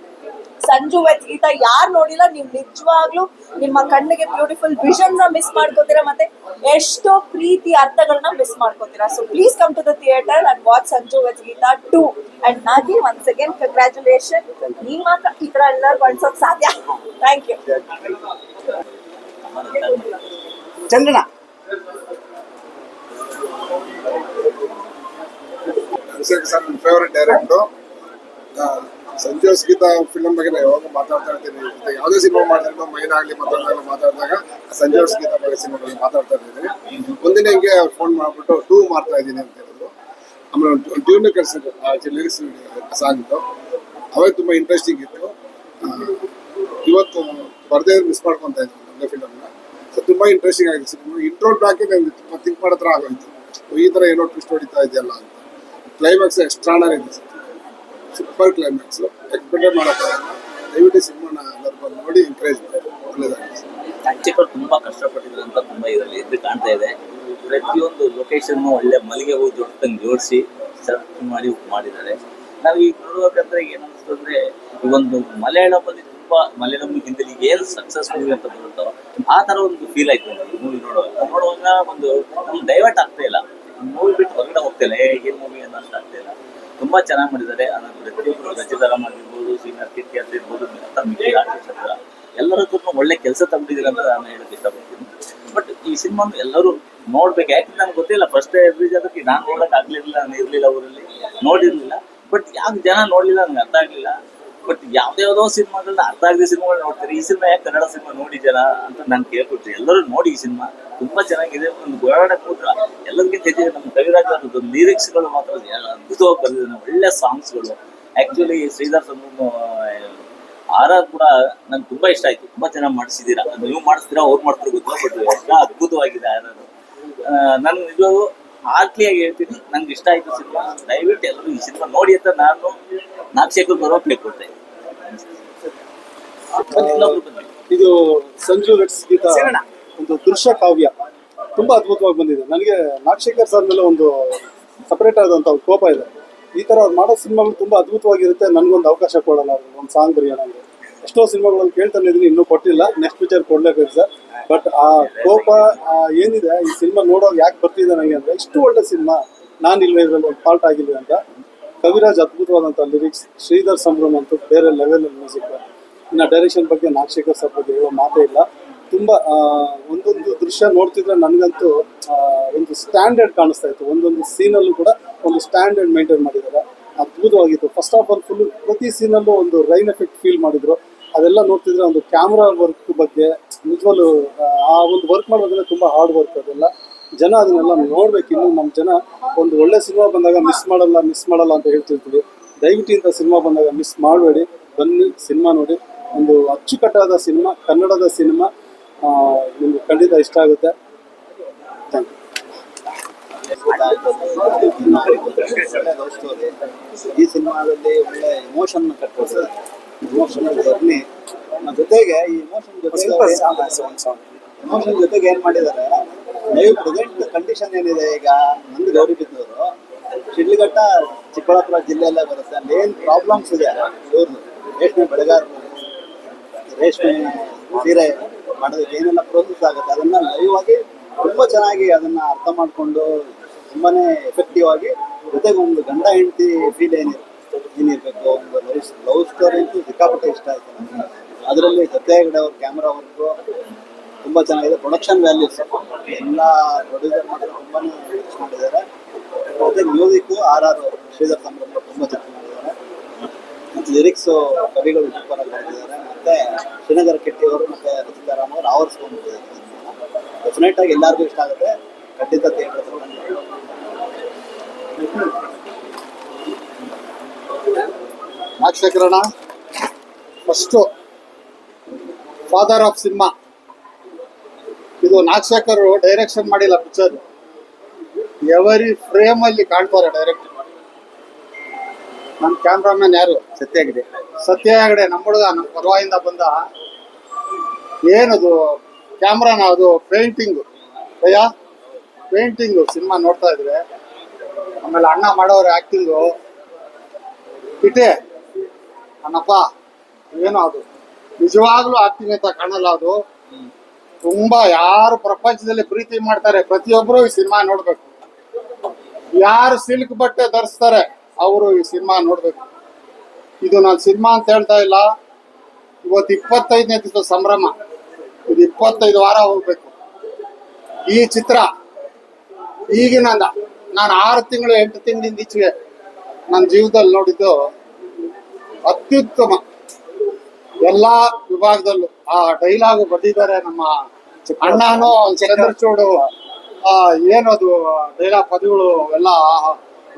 ಸಂಜು ವೆಚ್ ಗೀತ ಯಾರು ನೋಡಿಲ್ಲ, ನೀವು ನಿಜವಾಗ್ಲೂ ನಿಮ್ಮ ಕಣ್ಣಿಗೆ ಬ್ಯೂಟಿಫುಲ್ ವಿಷನ್ನ ಮಿಸ್ ಮಾಡ್ಕೋತೀರಾ ಮತ್ತೆ ಎಷ್ಟೋ ಪ್ರೀತಿ ಅರ್ಥಗಳನ್ನ miss ಮಾಡ್ಕೋತೀರಾ. So please come to the theatre and watch Sanju weds Geetha two and Nagi once again congratulation ನೀವ್ ಮಾತ್ರ ಈ ತರ ಎಲ್ಲರೂ ಬಳಸೋಕ್ ಸಾಧ್ಯ. ಥ್ಯಾಂಕ್ ಯು ಚಂದ್ರನ ಅಭಿಷೇಕ್ ಸರ್ ನನ್ನ ಫೇವ್ರೆಟ್ ಡೈರೆಕ್ಟ್ರು ಸಂಜೋಸ್ ಗೀತಾ ಫಿಲಮ್ ಬಗ್ಗೆ ನಾನು ಯಾವಾಗ ಮಾತಾಡ್ತಾ ಇರ್ತೀನಿ. ಯಾವುದೇ ಸಿನಿಮಾ ಮಾಡಿದ್ರು ಮೈನ್ ಆಗಲಿ ಮತ್ತೊಂದಾಗಲಿ ಮಾತಾಡಿದಾಗ ಸಂಜೋಸ್ ಗೀತಾ ಬಗ್ಗೆ ಸಿನಿಮಾ ಬಗ್ಗೆ ಮಾತಾಡ್ತಾ ಇದ್ದೀನಿ ಒಂದಿನ ಹಿಂಗೆ ಫೋನ್ ಮಾಡಿಬಿಟ್ಟು ಟೂ ಮಾಡ್ತಾ ಇದ್ದೀನಿ ಅಂತ ಹೇಳಿದ್ರು. ಆಮೇಲೆ ಟ್ಯೂನ್ ಕಳಿಸಿದ್ರು. ಲಿರಿಕ್ಸ್ ಸಾಂಗ್ದು ಅವಾಗ ತುಂಬ ಇಂಟ್ರೆಸ್ಟಿಂಗ್ ಇತ್ತು. ಇವತ್ತು ಬರ್ದೇ ಮಿಸ್ ಮಾಡ್ಕೊತಾ ಇದ್ದೀನಿ ಒಂದೇ ಫಿಲಮ್ನ ಸೊ ತುಂಬ ಇಂಟ್ರೆಸ್ಟಿಂಗ್ ಆಗಿದೆ ಸಿನಿಮಾ. ಇಂಟ್ರೋ ಬ್ಯಾಕೆ ನನಗೆ ತುಂಬ ಥಿಂಕ್ ಮಾಡೋ ಥರ ಆಗೋಯ್ತು. ಈ ಥರ ಏನೋ ಟ್ವಿಸ್ಟ್ ಹೊಡಿತಾ ಇದೆಯಲ್ಲ ಅಂತ. ಕ್ಲೈಮ್ಯಾಕ್ಸ್ ಎಕ್ಸ್ಟ್ರಾನರ್ ಇದೆ. ಸೂಪರ್ ಕ್ಲೈಮ್ಯಾಕ್ಸ್ ಎಕ್ಸ್ಪೆಕ್ಟೆಡ್ ಮಾಡೋಕ್ಕಾಗಲ್ಲ ದಯವಿಟ್ಟು ಸಿನಿಮಾನ ಬಂದು ನೋಡಿ ಎಂಕರೇಜ್ ಮಾಡಿ. ತುಂಬಾ ಕಷ್ಟಪಟ್ಟಿದ್ರು ಅಂತ ತುಂಬಾ ಇದರಲ್ಲಿ ಎದ್ದು ಕಾಣ್ತಾ ಇದೆ. ಪ್ರತಿಯೊಂದು ಲೊಕೇಶನ್ ಒಳ್ಳೆ ಮಲ್ಲಿಗೆ ಹೂ ಜೋಡ್ತಂಗೆ ಜೋಡಿಸಿ ಸರ್ಚ್ ಮಾಡಿ ಮಾಡಿದ್ದಾರೆ. ನಾವು ಈಗ ನೋಡ್ಬೇಕಂದ್ರೆ ಏನಂತಂದ್ರೆ ಈ ಒಂದು ಮಲಯಾಳಮಲ್ಲಿ ತುಂಬಾ ಮಲಯಾಳಂ ಹಿಂದಿಲಿ ಏನು ಸಕ್ಸಸ್ ಮೂವಿ ಅಂತ ಬರುತ್ತೋ, ಆ ತರ ಒಂದು ಫೀಲ್ ಆಯ್ತು ಮೂವಿ ನೋಡುವಾಗ. ನೋಡುವಾಗ ಒಂದು ಡೈವರ್ಟ್ ಆಗ್ತಾ ಇಲ್ಲ. ಮೂವಿ ಬಿಟ್ಟು ಹೊರಗಡೆ ಹೋಗ್ತಾ ಇಲ್ಲ ಏ ಏನ್ ಮೂವಿ ಅಂತ ಅಷ್ಟು ಆಗ್ತಾ ಇಲ್ಲ. ತುಂಬಾ ಚೆನ್ನಾಗಿ ಮಾಡಿದ್ದಾರೆ. ಅದ್ರ ಪ್ರತಿಯೊಬ್ಬರು ರಚಿತಾರಾಮ್ ಆಗಿರ್ಬೋದು ಸೀನಿಯರ್ ಕೀರ್ತಿ ಅಂತ ಇರ್ಬೋದು ಮಿಕ್ಕಿ ಒಳ್ಳೆ ಕೆಲಸ ತಗೊಂಡಿದ್ದೀರ ಅಂತ ನಾನು ಹೇಳಕ್ ಇಷ್ಟಪಡ್ತೀನಿ. ಬಟ್ ಈ ಸಿನಿಮಾ ಎಲ್ಲರೂ ನೋಡ್ಬೇಕು. ಯಾಕೆ ನನ್ಗೆ ಗೊತ್ತಿಲ್ಲ. ಫಸ್ಟ್ ರಿಲೀಸ್ ಅದಕ್ಕೆ ನಾನು ನೋಡಕ್ ಆಗ್ಲಿರ್ಲಿಲ್ಲ ನಾನು ಇರ್ಲಿಲ್ಲ ಊರಲ್ಲಿ. ನೋಡಿರ್ಲಿಲ್ಲ. ಬಟ್ ಯಾಕೆ ಜನ ನೋಡ್ಲಿಲ್ಲ ನನ್ಗೆ ಅರ್ಥ ಆಗ್ಲಿಲ್ಲ. ಬಟ್ ಯಾವ್ದ್ಯಾವ್ದೋ ಸಿನಿಮಾಗಳನ್ನ ಅರ್ಥ ಆಗದೆ ಸಿನಿಮಾಗಳು ನೋಡ್ತಾರೆ. ಈ ಸಿನಿಮಾ ಯಾಕೆ ಕನ್ನಡ ಸಿನಿಮಾ ನೋಡಿ ಜನ ಅಂತ ನಾನು ಕೇಳ್ಕೊಟ್ರಿ ಎಲ್ಲರೂ ನೋಡಿ ಈ ಸಿನಿಮಾ. ತುಂಬಾ ಚೆನ್ನಾಗಿದೆ. ಒಂದು ಗೋಳಾಡ ಕೂತ್ರ ಎಲ್ಲದಕ್ಕಿಂತ ಹೆಚ್ಚಿಗೆ ನಮ್ಮ ಕವಿರಾಜ್ ಅವ್ರದ್ದು ಲಿರಿಕ್ಸ್ಗಳು ಮಾತ್ರ ಅದ್ಭುತವಾಗಿ ಬರೆದಿದ್ದಾನೆ ಒಳ್ಳೆ ಸಾಂಗ್ಸ್ಗಳು ಆಕ್ಚುಲಿ ಶ್ರೀಧರ್ ಸಂಗಮ್ ಆರ ಕೂಡ ನಂಗೆ ತುಂಬಾ ಇಷ್ಟ ಆಯ್ತು. ತುಂಬಾ ಚೆನ್ನಾಗಿ ಮಾಡಿಸಿದೀರಾ ನೀವು ಮಾಡಿಸ್ತೀರಾ, ಅವ್ರು ಮಾಡ್ತಾರೆ ಗೊತ್ತಿಲ್ಲ ಬಟ್ ಎಲ್ಲ ಅದ್ಭುತವಾಗಿದೆ ಆರ್ ಆರ್. ನಾನು ನಿಜವಾಗೂ ಆಗಿ ಹೇಳ್ತೀನಿ. ನಂಗೆ ಇಷ್ಟ ಆಯ್ತು ಸಿನಿಮಾ. ದಯವಿಟ್ಟು ಎಲ್ಲರೂ ಈ ಸಿನಿಮಾ ನೋಡಿ ಅಂತ ನಾನು ನಾಕ್ಷೇಕರ್ ಬರೋ ಕೇಳ್ಕೊಡ್ತೇನೆ ಇದು ಸಂಜು ರಟ್ಸ್ ಗೀತ ಒಂದು ದೃಶ್ಯ ಕಾವ್ಯ. ತುಂಬಾ ಅದ್ಭುತವಾಗಿ ಬಂದಿದೆ. ನನಗೆ ನಾಗಶೇಖರ್ ಸರ್ ಮೇಲೆ ಒಂದು ಸಪರೇಟ್ ಆದಂತ ಒಂದು ಕೋಪ ಇದೆ. ಈ ತರ ಅವ್ರು ಮಾಡೋ ಸಿನಿಮಾಗಳು ತುಂಬಾ ಅದ್ಭುತವಾಗಿರುತ್ತೆ. ನನಗೊಂದು ಅವಕಾಶ ಕೊಡೋಣ ಒಂದು ಸಾಂಗ್ ಬರೆಯೋಣ ಎಷ್ಟೋ ಸಿನಿಮಾಗಳು ಕೇಳ್ತಾನೆ ಇದೀನಿ ಇನ್ನೂ ಕೊಟ್ಟಿಲ್ಲ. ನೆಕ್ಸ್ಟ್ ಪಿಕ್ಚರ್ ಕೊಡ್ಲೇಬೇಕು ಸರ್. ಬಟ್ ಆ ಕೋಪ ಏನಿದೆ, ಈ ಸಿನಿಮಾ ನೋಡೋಕೆ ಯಾಕೆ ಬರ್ತಿದೆ ನನಗೆ ಅಂದ್ರೆ ಇಷ್ಟು ಒಳ್ಳೆ ಸಿನಿಮಾ ನಾನು ಇಲ್ವೇ ಇದ್ರಲ್ಲಿ ಒಂದು ಪಾರ್ಟ್ ಆಗಿಲ್ಲ ಅಂತ. ಕವಿರಾಜ್ ಅದ್ಭುತವಾದಂಥ ಲಿರಿಕ್ಸ್ ಶ್ರೀಧರ್ ಸಂಭ್ರಮ್ ಅಂತೂ ಬೇರೆ ಲೆವೆಲ್ ಮ್ಯೂಸಿಕ್ ಇನ್ನು ಡೈರೆಕ್ಷನ್ ಬಗ್ಗೆ ನಾಗಶೇಖರ್ ಸರ್ ಬಗ್ಗೆ ಹೇಳೋ ಮಾತೇ ಇಲ್ಲ. ತುಂಬ ಒಂದೊಂದು ದೃಶ್ಯ ನೋಡ್ತಿದ್ರೆ ನನಗಂತೂ ಒಂದು ಸ್ಟ್ಯಾಂಡರ್ಡ್ ಕಾಣಿಸ್ತಾ ಇತ್ತು. ಒಂದೊಂದು ಸೀನಲ್ಲೂ ಕೂಡ ಒಂದು ಸ್ಟ್ಯಾಂಡರ್ಡ್ ಮೇಂಟೈನ್ ಮಾಡಿದ್ದಾರೆ. ಅದ್ಭುತವಾಗಿತ್ತು. ಫಸ್ಟ್ ಆಫ್ ಆಲ್ ಫುಲ್ ಪ್ರತಿ ಸೀನಲ್ಲೂ ಒಂದು ರೈನ್ ಎಫೆಕ್ಟ್ ಫೀಲ್ ಮಾಡಿದ್ರು. ಅದೆಲ್ಲ ನೋಡ್ತಿದ್ರೆ ಒಂದು ಕ್ಯಾಮ್ರಾ ವರ್ಕ್ ಬಗ್ಗೆ ನಿಜವಲ್ಲೂ ಆ, ಒಂದು ವರ್ಕ್ ಮಾಡೋದ್ರೆ ತುಂಬ ಹಾರ್ಡ್ ವರ್ಕ್ ಅದೆಲ್ಲ. ಜನ ಅದನ್ನೆಲ್ಲ ನೋಡ್ಬೇಕು. ಇನ್ನು ನಮ್ಮ ಜನ ಒಂದು ಒಳ್ಳೆ ಸಿನಿಮಾ ಬಂದಾಗ ಮಿಸ್ ಮಾಡಲ್ಲ ಮಿಸ್ ಮಾಡಲ್ಲ ಅಂತ ಹೇಳ್ತಿರ್ತೀವಿ. ದಯವಿಟ್ಟು ಇಂಥ ಸಿನಿಮಾ ಬಂದಾಗ ಮಿಸ್ ಮಾಡಬೇಡಿ. ಬನ್ನಿ ಸಿನಿಮಾ ನೋಡಿ. ಒಂದು ಅಚ್ಚುಕಟ್ಟಾದ ಸಿನಿಮಾ ಕನ್ನಡದ ಸಿನಿಮಾ ನಿಮ್ಗೆ ಖಂಡಿತ ಇಷ್ಟ ಆಗುತ್ತೆ. ಈ ಸಿನಿಮಾದಲ್ಲಿ ಒಳ್ಳೆ ಇಮೋಷನ್ ಕಟ್ಟೋದು ಇಮೋಷನಲ್ ಜರ್ನಿ ಜೊತೆಗೆ ಈ ಇಮೋಷನ್ ಜೊತೆಗೆ ಇಮೋಷನ್ ಜೊತೆಗೆ ಏನ್ ಮಾಡಿದ್ದಾರೆ? ಲೈವ್ ಪ್ರೆಸೆಂಟ್ ಕಂಡೀಷನ್ ಏನಿದೆ ಈಗ? ನಂದು ಗೌರಿಬಿದ್ದೂರು ಶಿಡ್ಲಘಟ್ಟ ಚಿಕ್ಕಬಳ್ಳಾಪುರ ಜಿಲ್ಲೆಯಲ್ಲೇ ಬರುತ್ತೆ. ಅಲ್ಲಿ ಏನ್ ಪ್ರಾಬ್ಲಮ್ಸ್ ಇದೆ? ಇವ್ರದ್ದು ರೇಷ್ಮೆ ಬೆಳೆಗಾರರು ರೇಷ್ಮೆ ಸೀರೆ ಮಾಡೋದಕ್ಕೆ ಏನೆಲ್ಲ ಪ್ರೋಸೆಸ್ ಆಗುತ್ತೆ? ಅದನ್ನ ಲೈವ್ ಆಗಿ ತುಂಬಾ ಚೆನ್ನಾಗಿ ಅದನ್ನ ಅರ್ಥ ಮಾಡ್ಕೊಂಡು ತುಂಬಾನೇ ಎಫೆಕ್ಟಿವ್ ಆಗಿ ಜೊತೆಗೆ ಒಂದು ಗಂಡ ಹೆಂಡತಿ ಫೀಲ್ ಏನಿರುತ್ತೆ ಏನಿರ್ಬೇಕು ಒಂದು ಲವ್ ಲವ್ ಸ್ಟೋರಿ ಅಂತೂ ಸಿಕ್ಕಾಪಟ್ಟೆ ಇಷ್ಟ ಆಯ್ತು ಅದರಲ್ಲಿ ಜೊತೆ ಅವ್ರ ಕ್ಯಾಮ್ರಾ ವರ್ಕು ತುಂಬಾ ಚೆನ್ನಾಗಿದೆ. ಪ್ರೊಡಕ್ಷನ್ ವ್ಯಾಲ್ಯೂಸ್ ಎಲ್ಲ ಪ್ರೊಡ್ಯೂಸರ್ ಮಾತ್ರ ತುಂಬಾನೇ ಯೂಸ್ ಮಾಡಿದ್ದಾರೆ. ಮತ್ತೆ ಮ್ಯೂಸಿಕ್ ಆರ್ ಆರ್ ಶ್ರೀಧರ್ ಸಂಭ್ರಮ ತುಂಬಾ ಚೆನ್ನಾಗಿ ಮಾಡಿದ್ದಾರೆ. ಮತ್ತು ಲಿರಿಕ್ಸು ಕವಿಗಳು ಸೂಪರ್ ಆಗಿ ಮಾಡಿದ್ದಾರೆ. ಮತ್ತೆ ಶ್ರೀನಗರ ಕೆಟ್ಟಿ ಅವರು ಮತ್ತೆ ರಚಿತಾರಾಮ್ ಅವರು ಆವರಿಸ್ಕೊಂಡಿದ್ದಾರೆ ಡೆಫಿನೆಟ್ ಆಗಿ ಎಲ್ಲರಿಗೂ ಇಷ್ಟ ಆಗುತ್ತೆ. ಖಂಡಿತ ಥಿಯೇಟರ್ ನಾಗಶೇಖರಣ ಫಸ್ಟು ಫಾದರ್ ಆಫ್ ಸಿನಿಮಾ ಇದು ನಾಗಶೇಖರ್ ಡೈರೆಕ್ಷನ್ ಮಾಡಿಲ್ಲ ಪಿಕ್ಚರ್ ಎವರಿ ಫ್ರೇಮ್ ಅಲ್ಲಿ ಕಾಣ್ತಾರೆ ಡೈರೆಕ್ಟ್ ನಮ್ಮ ಕ್ಯಾಮ್ರಾಮನ್ ಯಾರು? ಸತ್ಯ ಆಗಿದೆ ಸತ್ಯ ಹೆಗಡೆ ನಮ್ಮ ಹುಡುಗ ನಮ್ಮ ಪರವಾಗಿಂದ ಬಂದ. ಏನದು? ಕ್ಯಾಮ್ರಾನ ಅದು ಪೇಂಟಿಂಗು ಅಯ್ಯ ಪೇಂಟಿಂಗು ಸಿನಿಮಾ ನೋಡ್ತಾ ಇದ್ರೆ. ಆಮೇಲೆ ಅಣ್ಣ ಮಾಡೋರು ಆಕ್ಟಿಂಗು ಇಟೆ ಅಣ್ಣಪ್ಪ ಏನೋ ಅದು? ನಿಜವಾಗ್ಲೂ ಆಕ್ಟಿಂಗ್ ಅಂತ ಕಾಣಲ್ಲ ಅದು. ತುಂಬಾ ಯಾರು ಪ್ರಪಂಚದಲ್ಲಿ ಪ್ರೀತಿ ಮಾಡ್ತಾರೆ ಪ್ರತಿಯೊಬ್ಬರು ಈ ಸಿನಿಮಾ ನೋಡ್ಬೇಕು. ಯಾರು ಸಿಲ್ಕ್ ಬಟ್ಟೆ ಧರಿಸ್ತಾರೆ, ಅವರು ಈ ಸಿನಿಮಾ ನೋಡ್ಬೇಕು. ಇದು ನಾನು ಸಿನಿಮಾ ಅಂತ ಹೇಳ್ತಾ ಇಲ್ಲ. ಇವತ್ತು ಇಪ್ಪತ್ತೈದನೇ ದಿವಸ ಸಂಭ್ರಮ. ಇದು ಇಪ್ಪತ್ತೈದು ವಾರ ಹೋಗ್ಬೇಕು. ಈ ಚಿತ್ರ ಈಗಿನ ನಾನು ಆರು ತಿಂಗಳು, ಎಂಟು ತಿಂಗಳಿಂದ ಈಚೆಗೆ ನನ್ನ ಜೀವನದಲ್ಲಿ ನೋಡಿದ್ದು ಅತ್ಯುತ್ತಮ. ಎಲ್ಲ ವಿಭಾಗದಲ್ಲೂ ಆ ಡೈಲಾಗ್ ಬರೆದಿದ್ದಾರೆ ನಮ್ಮ ಅಣ್ಣನೂ ಚಂದ್ರಚೂಡು. ಆ ಏನದು ಡೈಲಾಗ್ ಪದಗಳು ಎಲ್ಲ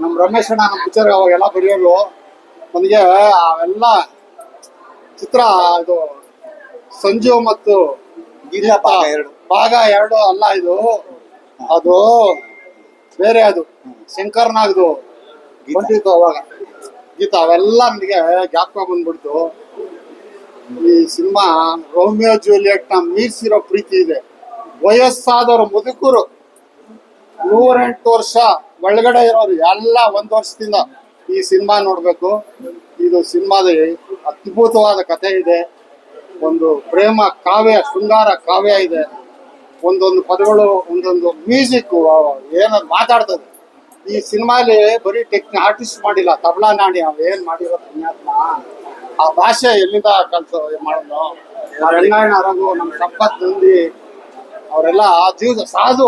ನಮ್ಮ ರಮೇಶ್ ಅಣ್ಣ ನಮ್ಮ ಪಿಕ್ಚರ್ ಅವಾಗೆಲ್ಲ ಬರೆಯೋರು. ನನಗೆ ಅವೆಲ್ಲ ಚಿತ್ರ ಇದು ಸಂಜೀವ್ ಮತ್ತು ಎರಡು. ಭಾಗ ಎರಡು ಅಲ್ಲ ಇದು. ಅದು ಬೇರೆ ಅದು. ಶಂಕರ್ನಾಗ್ದು ಬಂದಿತ್ತು ಅವಾಗ. ಗೀತಾ ಅವೆಲ್ಲ ನನಗೆ ಜ್ಞಾಪಕ ಬಂದ್ಬಿಡ್ತು. ಈ ಸಿನಿಮಾ ರೋಮಿಯೋ ಜೂಲಿಯಟ್ನ ಮೀರ್ಸಿರೋ ಪ್ರೀತಿ ಇದೆ. ವಯಸ್ಸಾದವರು ಮುದುಕರು ನೂರೆಂಟು ವರ್ಷ ಒಳಗಡೆ ಇರೋರು ಎಲ್ಲ ಒಂದ್ ವರ್ಷದಿಂದ ಈ ಸಿನಿಮಾ ನೋಡ್ಬೇಕು. ಇದು ಸಿನಿಮಾದ ಅದ್ಭುತವಾದ ಕಥೆ ಇದೆ. ಒಂದು ಪ್ರೇಮ ಕಾವ್ಯ, ಶೃಂಗಾರ ಕಾವ್ಯ ಇದೆ. ಒಂದೊಂದು ಪದಗಳು, ಒಂದೊಂದು ಮ್ಯೂಸಿಕ್ ಏನದು ಮಾತಾಡ್ತದೆ. ಈ ಸಿನಿಮಾಲಿ ಬರೀ ಟೆಕ್ನಿ ಆರ್ಟಿಸ್ಟ್ ಮಾಡಿಲ್ಲ, ತಬಲಾ ನಾಣಿ ಅವ್ ಏನ್ ಮಾಡಿರೋ ಪುಣ್ಯಾತ್ಮ, ಆ ಭಾಷೆ ಎಲ್ಲಿಂದ ಕಲ್ತು ಮಾಡೋದು ನಮ್ಮ ರಂಗಾಯಣ ಅರಗು ನಮ್ಮ ಸಂಪತ್ ನಂದಿ, ಅವರೆಲ್ಲ ಆ ಜೀವದ ಸಾಧು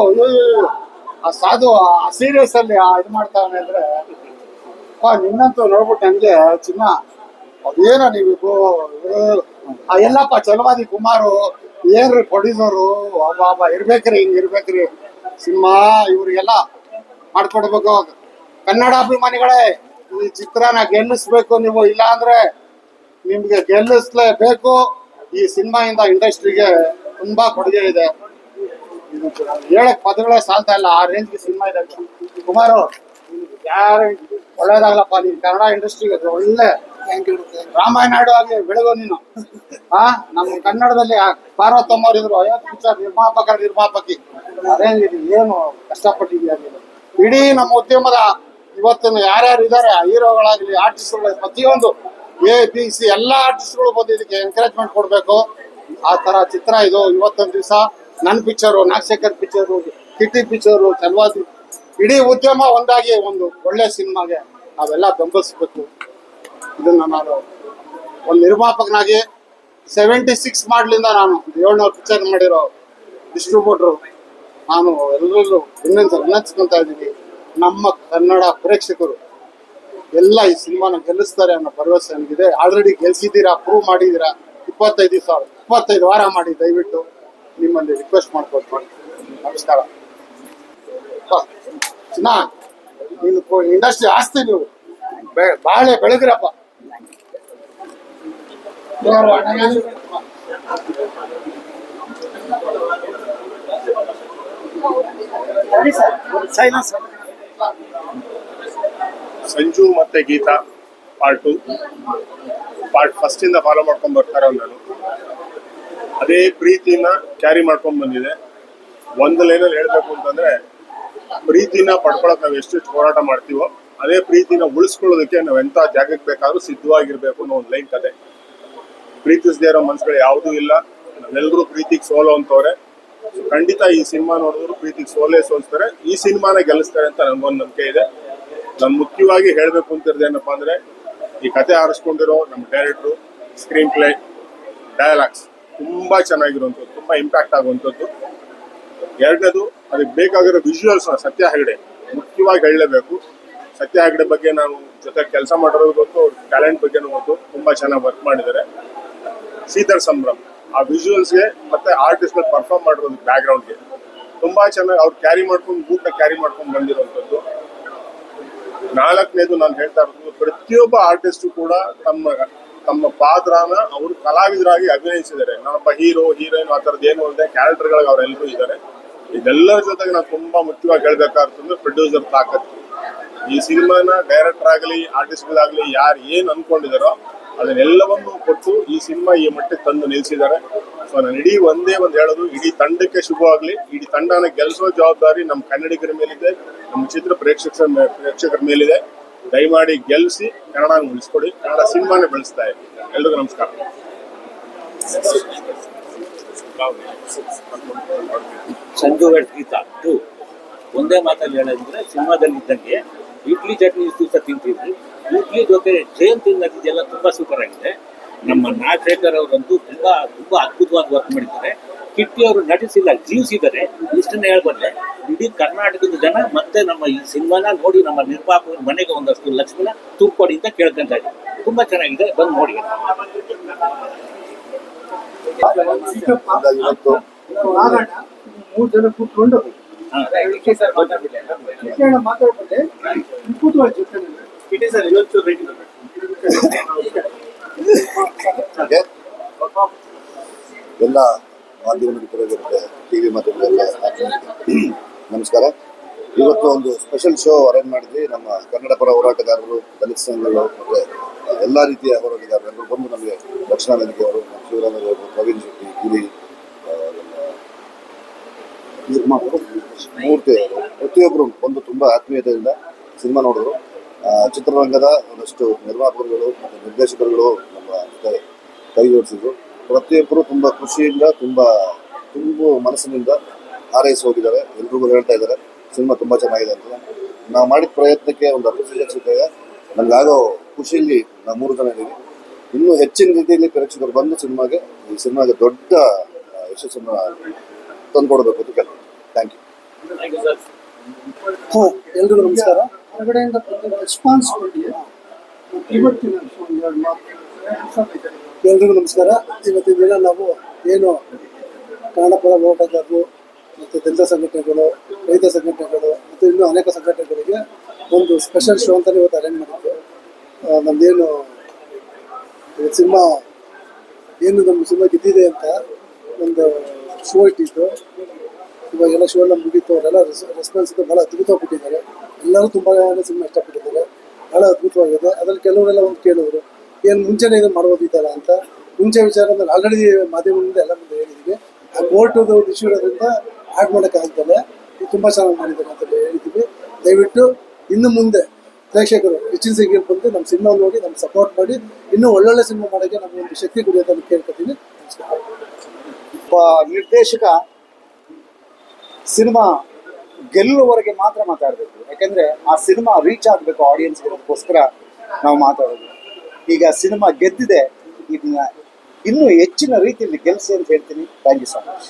ಆ ಸಾಧು, ಆ ಸೀರಿಯಸ್ ಅಲ್ಲಿ ಇದು ಮಾಡ್ತಾವನೆ ಅಂದ್ರೆ ನಿನ್ನಂತೂ ನೋಡ್ಬಿಟ್ಟು ಹಂಗೆ, ಚಿನ್ನ ಅದೇನ ನೀವು ಆ ಎಲ್ಲಪ್ಪ ಚಲವಾದಿ ಕುಮಾರು, ಏನ್ರಿ ಪ್ರೊಡ್ಯೂಸರು ಅಬ್ಬ ಇರ್ಬೇಕ್ರಿ, ಹಿಂಗ್ ಇರ್ಬೇಕ್ರಿ. ಸಿನಿಮಾ, ಇವ್ರಿಗೆಲ್ಲ ಮಾಡ್ಕೊಡ್ಬೇಕು ಕನ್ನಡಾಭಿಮಾನಿಗಳೇ, ಈ ಚಿತ್ರನ ಗೆಲ್ಲಿಸ್ಬೇಕು ನೀವು ಇಲ್ಲ ಅಂದ್ರೆ ನಿಮ್ಗೆ ಗೆಲ್ಲಿಸ್ಲೇಬೇಕು. ಈ ಇಂದ ಇಂಡಸ್ಟ್ರಿಗೆ ತುಂಬಾ ಕೊಡುಗೆ ಇದೆ. ಹೇಳಕ್ ಪದಗಳೇ ಸಾಲ್ತಾ ಇಲ್ಲ, ಆ ರೇಂಜ್ಗೆ ಸಿನಿಮಾ ಇದೆ. ಕುಮಾರು ಯಾರು ಒಳ್ಳೇದಾಗಲಪ್ಪ ನೀನ್ ಕನ್ನಡ ಇಂಡಸ್ಟ್ರಿಗೆ ಒಳ್ಳೆ ರಾಮಾಯಣ ಹಾಡು ಆಗಿ ಬೆಳಗೋ ನೀನು. ಆ, ನಮ್ಮ ಕನ್ನಡದಲ್ಲಿ ಆ ಪಾರ್ವತಮ್ಮ ಅವ್ರು ಇದ್ರು ಪಿಕ್ಚರ್ ನಿರ್ಮಾಪಕರ ನಿರ್ಮಾಪಕಿ. ಅದೇ ಏನು ಕಷ್ಟಪಟ್ಟಿದ್ಯಾ ನೀನು? ಇಡೀ ನಮ್ಮ ಉದ್ಯಮದ ಇವತ್ತಿನ ಯಾರ್ಯಾರು ಇದ್ದಾರೆ, ಹೀರೋಗಳಾಗಲಿ ಆರ್ಟಿಸ್ಟ್ಗಳು ಪ್ರತಿಯೊಂದು ಎ ಬಿ ಸಿ ಎಲ್ಲ ಆರ್ಟಿಸ್ಟ್ಗಳು ಬಂದು ಇದಕ್ಕೆ ಎನ್ಕರೇಜ್ಮೆಂಟ್ ಕೊಡಬೇಕು. ಆ ತರ ಚಿತ್ರ ಇದು. ಇವತ್ತೊಂದು ದಿವಸ ನನ್ನ picture Nagashekhar picture Kitty picture Chalavadi ಇಡೀ ಉದ್ಯಮ ಒಂದಾಗಿ ಒಂದು ಒಳ್ಳೆ ಸಿನಿಮಾಗೆ ನಾವೆಲ್ಲ ಬೆಂಬಲಿಸ್ಬೇಕು. ಇದನ್ನು ನಾನು ಒಂದು ನಿರ್ಮಾಪಕನಾಗಿ ಸೆವೆಂಟಿ ಸಿಕ್ಸ್ ಮಾಡ್ಲಿಂದ ನಾನು ಏಳ್ನೂರು ಪಿಕ್ಚರ್ ಮಾಡಿರೋ ಡಿಸ್ಟ್ರಿಬ್ಯೂಟ್ರು ನಾನು ಎಲ್ಲರಲ್ಲೂ ಇನ್ನೊಂದು ವಿನಂತಿಸ್ಕೊಂತ ಇದ್ದೀನಿ. ನಮ್ಮ ಕನ್ನಡ ಪ್ರೇಕ್ಷಕರು ಎಲ್ಲ ಈ ಸಿನಿಮಾನ ಗೆಲ್ಲಿಸ್ತಾರೆ ಅನ್ನೋ ಭರವಸೆ ನನಗಿದೆ. ಆಲ್ರೆಡಿ ಗೆಲ್ಸಿದ್ದೀರಾ ಪ್ರೂವ್ ಮಾಡಿದ್ದೀರಾ? ಇಪ್ಪತ್ತೈದು ದಿವಸ ಇಪ್ಪತ್ತೈದು ವಾರ ಮಾಡಿ ದಯವಿಟ್ಟು ನಿಮ್ಮಲ್ಲಿ ರಿಕ್ವೆಸ್ಟ್ ಮಾಡ್ಕೊಳ್ತೀನಿ. ನಮಸ್ಕಾರ. ಅಪ್ಪ, ಚಿನ್ನ ನೀನು ಇಂಡಸ್ಟ್ರಿ ಆಸ್ತಿ ನೀವು. ಬಾಳೆ ಬೆಳಗ್ರಪ್ಪ. ಅಣ್ಣಗೆ ಸಂಜು ಮತ್ತೆ Geetha part two part first ಇಂದ ಫಾಲೋ ಮಾಡ್ಕೊಂಡು ಬರ್ತಾರೆ ನಾನು ಅದೇ ಪ್ರೀತಿನ ಕ್ಯಾರಿ ಮಾಡ್ಕೊಂಡು ಬಂದಿದೆ. ಒಂದು ಲೈನಲ್ಲಿ ಹೇಳಬೇಕು ಅಂತಂದ್ರೆ, ಪ್ರೀತಿನ ಪಡ್ಕೊಳಕ್ ನಾವು ಎಷ್ಟೆಷ್ಟು ಹೋರಾಟ ಮಾಡ್ತೀವೋ, ಅದೇ ಪ್ರೀತಿನ ಉಳಿಸ್ಕೊಳ್ಳೋದಕ್ಕೆ ನಾವು ಎಂತ ಜಾಗಕ್ಕೆ ಬೇಕಾದ್ರೂ ಸಿದ್ಧವಾಗಿರ್ಬೇಕು ಅನ್ನೋ ಒಂದು ಲೈನ್ ಕತೆ. ಪ್ರೀತಿಸದೇ ಇರೋ ಮನ್ಸುಗಳು ಯಾವುದೂ ಇಲ್ಲ. ನಾವೆಲ್ಲರೂ ಪ್ರೀತಿಗೆ ಸೋಲೋ ಅಂತವ್ರೆ. So, ಖಂಡಿತ ಈ ಸಿನಿಮಾ ನೋಡಿದ್ರು ಪ್ರೀತಿಗೆ ಸೋಲೇ ಸೋಲ್ಸ್ತಾರೆ. ಈ ಸಿನಿಮಾನ ಗೆಲ್ಲಿಸ್ತಾರೆ ಅಂತ ನನಗೊಂದು ನಂಬಿಕೆ ಇದೆ. ನಾನು ಮುಖ್ಯವಾಗಿ ಹೇಳಬೇಕು ಅಂತಿರೋದು ಏನಪ್ಪಾ ಅಂದರೆ ಈ ಕತೆ ಆರಿಸ್ಕೊಂಡಿರೋ ನಮ್ಮ ಡೈರೆಕ್ಟ್ರು ಸ್ಕ್ರೀನ್ ಪ್ಲೇ ಡಯಲಾಗ್ಸ್ ತುಂಬ ಚೆನ್ನಾಗಿರುವಂಥದ್ದು ತುಂಬ ಇಂಪ್ಯಾಕ್ಟ್ ಆಗುವಂಥದ್ದು. ಎರಡನೇದು ಅದಕ್ಕೆ ಬೇಕಾಗಿರೋ ವಿಜುವಲ್ಸ್ ಸತ್ಯ ಹೆಗಡೆ ಮುಖ್ಯವಾಗಿ ಹೇಳಲೇಬೇಕು. ಸತ್ಯ ಹೆಗಡೆ ಬಗ್ಗೆ ನಾನು ಜೊತೆ ಕೆಲಸ ಮಾಡಿರೋದು ಗೊತ್ತು ಅವ್ರ ಟ್ಯಾಲೆಂಟ್ ಬಗ್ಗೆನೂ ಗೊತ್ತು ತುಂಬ ಚೆನ್ನಾಗಿ ವರ್ಕ್ ಮಾಡಿದ್ದಾರೆ. ಶ್ರೀಧರ್ ಸಂಭ್ರಮ್. ಆ ವಿಜುವಲ್ಸ್ಗೆ ಮತ್ತೆ ಆರ್ಟಿಸ್ಟ್ ಪರ್ಫಾರ್ಮ್ ಮಾಡಿರೋದು ಬ್ಯಾಕ್ಗ್ರೌಂಡ್ಗೆ ತುಂಬಾ ಚೆನ್ನಾಗಿ ಅವ್ರು ಕ್ಯಾರಿ ಮಾಡ್ಕೊಂಡು ಬೂಟ್ನ ಕ್ಯಾರಿ ಮಾಡ್ಕೊಂಡು ಬಂದಿರುವಂಥದ್ದು ನಾಲ್ಕನೇದು ನಾನು ಹೇಳ್ತಾ ಇರೋದು, ಪ್ರತಿಯೊಬ್ಬ ಆರ್ಟಿಸ್ಟ್ ಕೂಡ ತಮ್ಮ ತಮ್ಮ ಪಾತ್ರನ ಅವರು ಕಲಾವಿದರಾಗಿ ಅಭಿನಯಿಸಿದ್ದಾರೆ. ನಾನೊಬ್ಬ ಹೀರೋ ಹೀರೋಯಿನ್ ಆ ಥರದ್ದು ಏನು ಅಲ್ಲದೆ ಕ್ಯಾರೆಕ್ಟರ್ಗಳಿಗೆ ಅವರೆಲ್ಲರೂ ಇದ್ದಾರೆ. ಇದೆಲ್ಲರ ಜೊತೆಗೆ ನಾನು ತುಂಬಾ ಮುಖ್ಯವಾಗಿ ಹೇಳ್ಬೇಕಾಗ್ತಂದ್ರೆ ಪ್ರೊಡ್ಯೂಸರ್ ತಾಕತ್ತು ಈ ಸಿನಿಮಾನ ಡೈರೆಕ್ಟರ್ ಆಗಲಿ ಆರ್ಟಿಸ್ಟ್ಗಳಾಗಲಿ ಯಾರು ಏನು ಅನ್ಕೊಂಡಿದಾರೋ ಅದನ್ನೆಲ್ಲವನ್ನು ಕೊಟ್ಟು ಈ ಸಿನಿಮಾ ಈ ಮಟ್ಟಕ್ಕೆ ತಂದು ನಿಲ್ಲಿಸಿದ್ದಾರೆ ಸೊ ನಾನು ಇಡೀ ಒಂದೇ ಒಂದು ಹೇಳೋದು, ಇಡೀ ತಂಡಕ್ಕೆ ಶುಭವಾಗಲಿ ಇಡೀ ತಂಡನ ಗೆಲ್ಲಿಸೋ ಜವಾಬ್ದಾರಿ ನಮ್ಮ ಕನ್ನಡಿಗರ ಮೇಲಿದೆ, ನಮ್ಮ ಚಿತ್ರ ಪ್ರೇಕ್ಷಕರ ಪ್ರೇಕ್ಷಕರ ಮೇಲಿದೆ. ದಯಮಾಡಿ ಗೆಲ್ಲಿಸಿ ಕನ್ನಡ ಉಳಿಸ್ಕೊಡಿ, ಕನ್ನಡ ಸಿನಿಮಾನೇ ಬೆಳೆಸ್ತಾ ಇದೆ ಎಲ್ರಿಗೂ ನಮಸ್ಕಾರ. ಸಂಜು ಗೀತಾ. ಒಂದೇ ಮಾತಲ್ಲಿ ಹೇಳಿದ್ರೆ ಸಿನಿಮಾದಲ್ಲಿ ಇದ್ದಂಗೆ ಇಡ್ಲಿ ಚಟ್ನಿ ಸೂಸ ತಿಂತಿದ್ವಿ. ಇಡ್ಲಿ ಜೊತೆ ಜೇನ್ ತಿನ್ನೋದಿದೆಲ್ಲ ತುಂಬಾ ಸೂಪರ್ ಆಗಿದೆ. ನಮ್ಮ ನಾಗಶೇಖರ್ ಅವರಂತೂ ತುಂಬಾ ತುಂಬಾ ಅದ್ಭುತವಾಗಿ ವರ್ಕ್ ಮಾಡಿದ್ದಾರೆ. ಕಿಟ್ಟಿ ಅವರು ನಟಿಸಿಲ್ಲ ಜೀವಿಸಿದ್ದಾರೆ. ಇಷ್ಟನ್ನ ಹೇಳ್ಬಂದ್ರೆ ಇಡೀ ಕರ್ನಾಟಕದ ಜನ ಮತ್ತೆ ನಮ್ಮ ಈ ಸಿನಿಮಾನ ನೋಡಿ ನಮ್ಮ ನಿರ್ಪಾಪ ಮನೆಗೆ ಒಂದಷ್ಟು ಲಕ್ಷ್ಮಣ ತುರ್ಕೊಡಿ ಅಂತ ಕೇಳ್ಕೊಂತ ಇದ್ದಾರೆ. ತುಂಬಾ ಚೆನ್ನಾಗಿದೆ ಬಂದು ನೋಡಿ. ಇವತ್ತು ಮೂರು ಜನ ಕೂತ್ಕೊಂಡು ಮಾತಾಡ್ಕೊಂಡೆ ಕೂತ್ಕೊಳ್ಳಿ ಎಲ್ಲ ಮಾಧ್ಯಮ ಮಿತ್ರರಿಗೆ ಟಿವಿ ಎಲ್ಲ ನಮಸ್ಕಾರ. ಇವತ್ತು ಒಂದು ಸ್ಪೆಷಲ್ ಶೋ ಅರೇಂಜ್ ಮಾಡಿದ್ವಿ. ನಮ್ಮ ಕನ್ನಡ ಪರ ಹೋರಾಟಗಾರರು, ದಲಿತ ಸಂಘಗಳು ಮತ್ತೆ ಎಲ್ಲ ರೀತಿಯ ಹೋರಾಟಗಾರರು ಬಂದು ನಮಗೆ ದಕ್ಷಿಣ ವೇದಿಕೆ ಅವರು ಶಿವರಾಮ ಪ್ರವೀಣ್ ಶೆಟ್ಟಿ, ಗಿರಿ ನಿರ್ಮಾಪಕರು ಮೂರ್ತಿ ಅವರು, ಪ್ರತಿಯೊಬ್ಬರು ಒಂದು ತುಂಬ ಆತ್ಮೀಯತೆಯಿಂದ ಸಿನಿಮಾ ನೋಡಿದ್ರು. ಚಿತ್ರರಂಗದ ಒಂದಷ್ಟು ನಿರ್ಮಾಪಕರುಗಳು ಮತ್ತು ನಿರ್ದೇಶಕರುಗಳು ನಮ್ಮ ಜೊತೆ ಕೈ ಜೋಡಿಸಿದ್ರು. ಪ್ರತಿಯೊಬ್ಬರು ತುಂಬ ಖುಷಿಯಿಂದ, ತುಂಬ ತುಂಬ ಮನಸ್ಸಿನಿಂದ ಹಾರೈಸಿ ಹೋಗಿದ್ದಾರೆ. ಎಲ್ರಿಗೂ ಹೇಳ್ತಾ ಇದ್ದಾರೆ, ಸಿನಿಮಾ ತುಂಬ ಚೆನ್ನಾಗಿದೆ ಅಂತ. ನಾವು ಮಾಡಿದ ಪ್ರಯತ್ನಕ್ಕೆ ಒಂದು ಅಪ್ರಿಸಿಯೇಷನ್ ಸಿಕ್ಕಾಗ ನನಗಾಗೋ ಖುಷಿಯಲ್ಲಿ ನಾವು ಮೂರು ಜನ ಇದ್ದೀವಿ. ಇನ್ನೂ ಹೆಚ್ಚಿನ ರೀತಿಯಲ್ಲಿ ಪ್ರೇಕ್ಷಕರು ಬಂದು ಸಿನಿಮಾಗೆ, ಈ ಸಿನಿಮಾಗೆ ದೊಡ್ಡ ಯಶಸ್ಸನ್ನು ತಂದುಕೊಡ್ಬೇಕು ಅಂತ ಕೇಳ್ತೀನಿ ಥ್ಯಾಂಕ್ ಯು ಹಾಂ, ಎಲ್ರಿಗೂ ನಮಸ್ಕಾರ. ಬಂದ ರೆಸ್ಪಾನ್ಸಿಬಿಲಿಟಿ ಇವತ್ತಿನ ಎಲ್ರಿಗೂ ನಮಸ್ಕಾರ. ಇವತ್ತಿನ ದಿನ ನಾವು ಏನು ಕನ್ನಡಪುರ ಹೋರಾಟಗಾರರು ಮತ್ತು ದಲಿತ ಸಂಘಟನೆಗಳು, ರೈತ ಸಂಘಟನೆಗಳು ಮತ್ತು ಇನ್ನೂ ಅನೇಕ ಸಂಘಟನೆಗಳಿಗೆ ಒಂದು ಸ್ಪೆಷಲ್ ಶೋ ಅಂತಲೇ ಇವತ್ತು ಅರೇಂಜ್ ಮಾಡಿದ್ದು. ನಮ್ಮದೇನು ಸಿನಿಮಾ, ಏನು ನಮ್ಮ ಸಿನಿಮಾ ಗೆದ್ದಿದೆ ಅಂತ ಒಂದು ಶೋ ಇಟ್ಟಿದ್ದು. ಇವಾಗೆಲ್ಲ ಶೋ ಎಲ್ಲ ಮುಗೀತು, ಅವರೆಲ್ಲ ರೆಸ್ಪಾನ್ಸ್ ಭಾಳ ಅದ್ಭುತವಾಗಿ ಕೊಟ್ಟಿದ್ದಾರೆ. ಎಲ್ಲರೂ ತುಂಬ ಸಿನಿಮಾ ಇಷ್ಟಪಟ್ಟಿದ್ದಾರೆ. ಭಾಳ ಅದ್ಭುತವಾಗಿದೆ. ಅದ್ರಲ್ಲಿ ಕೆಲವರೆಲ್ಲ ಒಂದು ಕೇಳಿದ್ರು ಏನು ಮುಂಚೆನೇ ಇದನ್ನು ಮಾಡ್ಬೋದಿದ್ದಾರ ಅಂತ. ಮುಂಚೆ ವಿಚಾರ ಅಂದ್ರೆ ಆಲ್ರೆಡಿ ಮಾಧ್ಯಮದಿಂದ ಎಲ್ಲ ಮುಂದೆ ಹೇಳಿದ್ದೀವಿ ಆ ಕೋರ್ಟದ ಒಂದು ಇಶ್ಯೂ ಇರೋದ್ರಿಂದ ಆ್ಯಡ್ ಮಾಡೋಕ್ಕಾಗ್ತದೆ ತುಂಬ ಚೆನ್ನಾಗಿ ಮಾಡಿದ್ದಾರೆ ಅಂತ ಹೇಳಿದ್ದೀವಿ ದಯವಿಟ್ಟು ಇನ್ನು ಮುಂದೆ ಪ್ರೇಕ್ಷಕರು ಹೆಚ್ಚಿನ ಸಂಖ್ಯೆಯಲ್ಲಿ ಬಂದು ನಮ್ಮ ಸಿನಿಮಾ ನೋಡಿ, ನಮ್ಗೆ ಸಪೋರ್ಟ್ ಮಾಡಿ. ಇನ್ನೂ ಒಳ್ಳೊಳ್ಳೆ ಸಿನಿಮಾ ಮಾಡೋಕ್ಕೆ ನಮ್ಗೆ ಒಂದು ಶಕ್ತಿ ಕೊಡಿ ಅಂತ ಕೇಳ್ಕೊತೀನಿ. ಒಬ್ಬ ನಿರ್ದೇಶಕ ಸಿನಿಮಾ ಗೆಲ್ಲುವವರೆಗೆ ಮಾತ್ರ ಮಾತಾಡಬೇಕು. ಯಾಕಂದ್ರೆ ಆ ಸಿನಿಮಾ ರೀಚ್ ಆಗಬೇಕು ಆಡಿಯನ್ಸ್ ಇರೋದಕ್ಕೋಸ್ಕರ ನಾವು ಮಾತಾಡೋದು. ಈಗ ಸಿನಿಮಾ ಗೆದ್ದಿದೆ, ಇದನ್ನ ಇನ್ನೂ ಹೆಚ್ಚಿನ ರೀತಿಯಲ್ಲಿ ಗೆಲ್ಲಿಸಿ ಅಂತ ಹೇಳ್ತೀನಿ. Thank you so much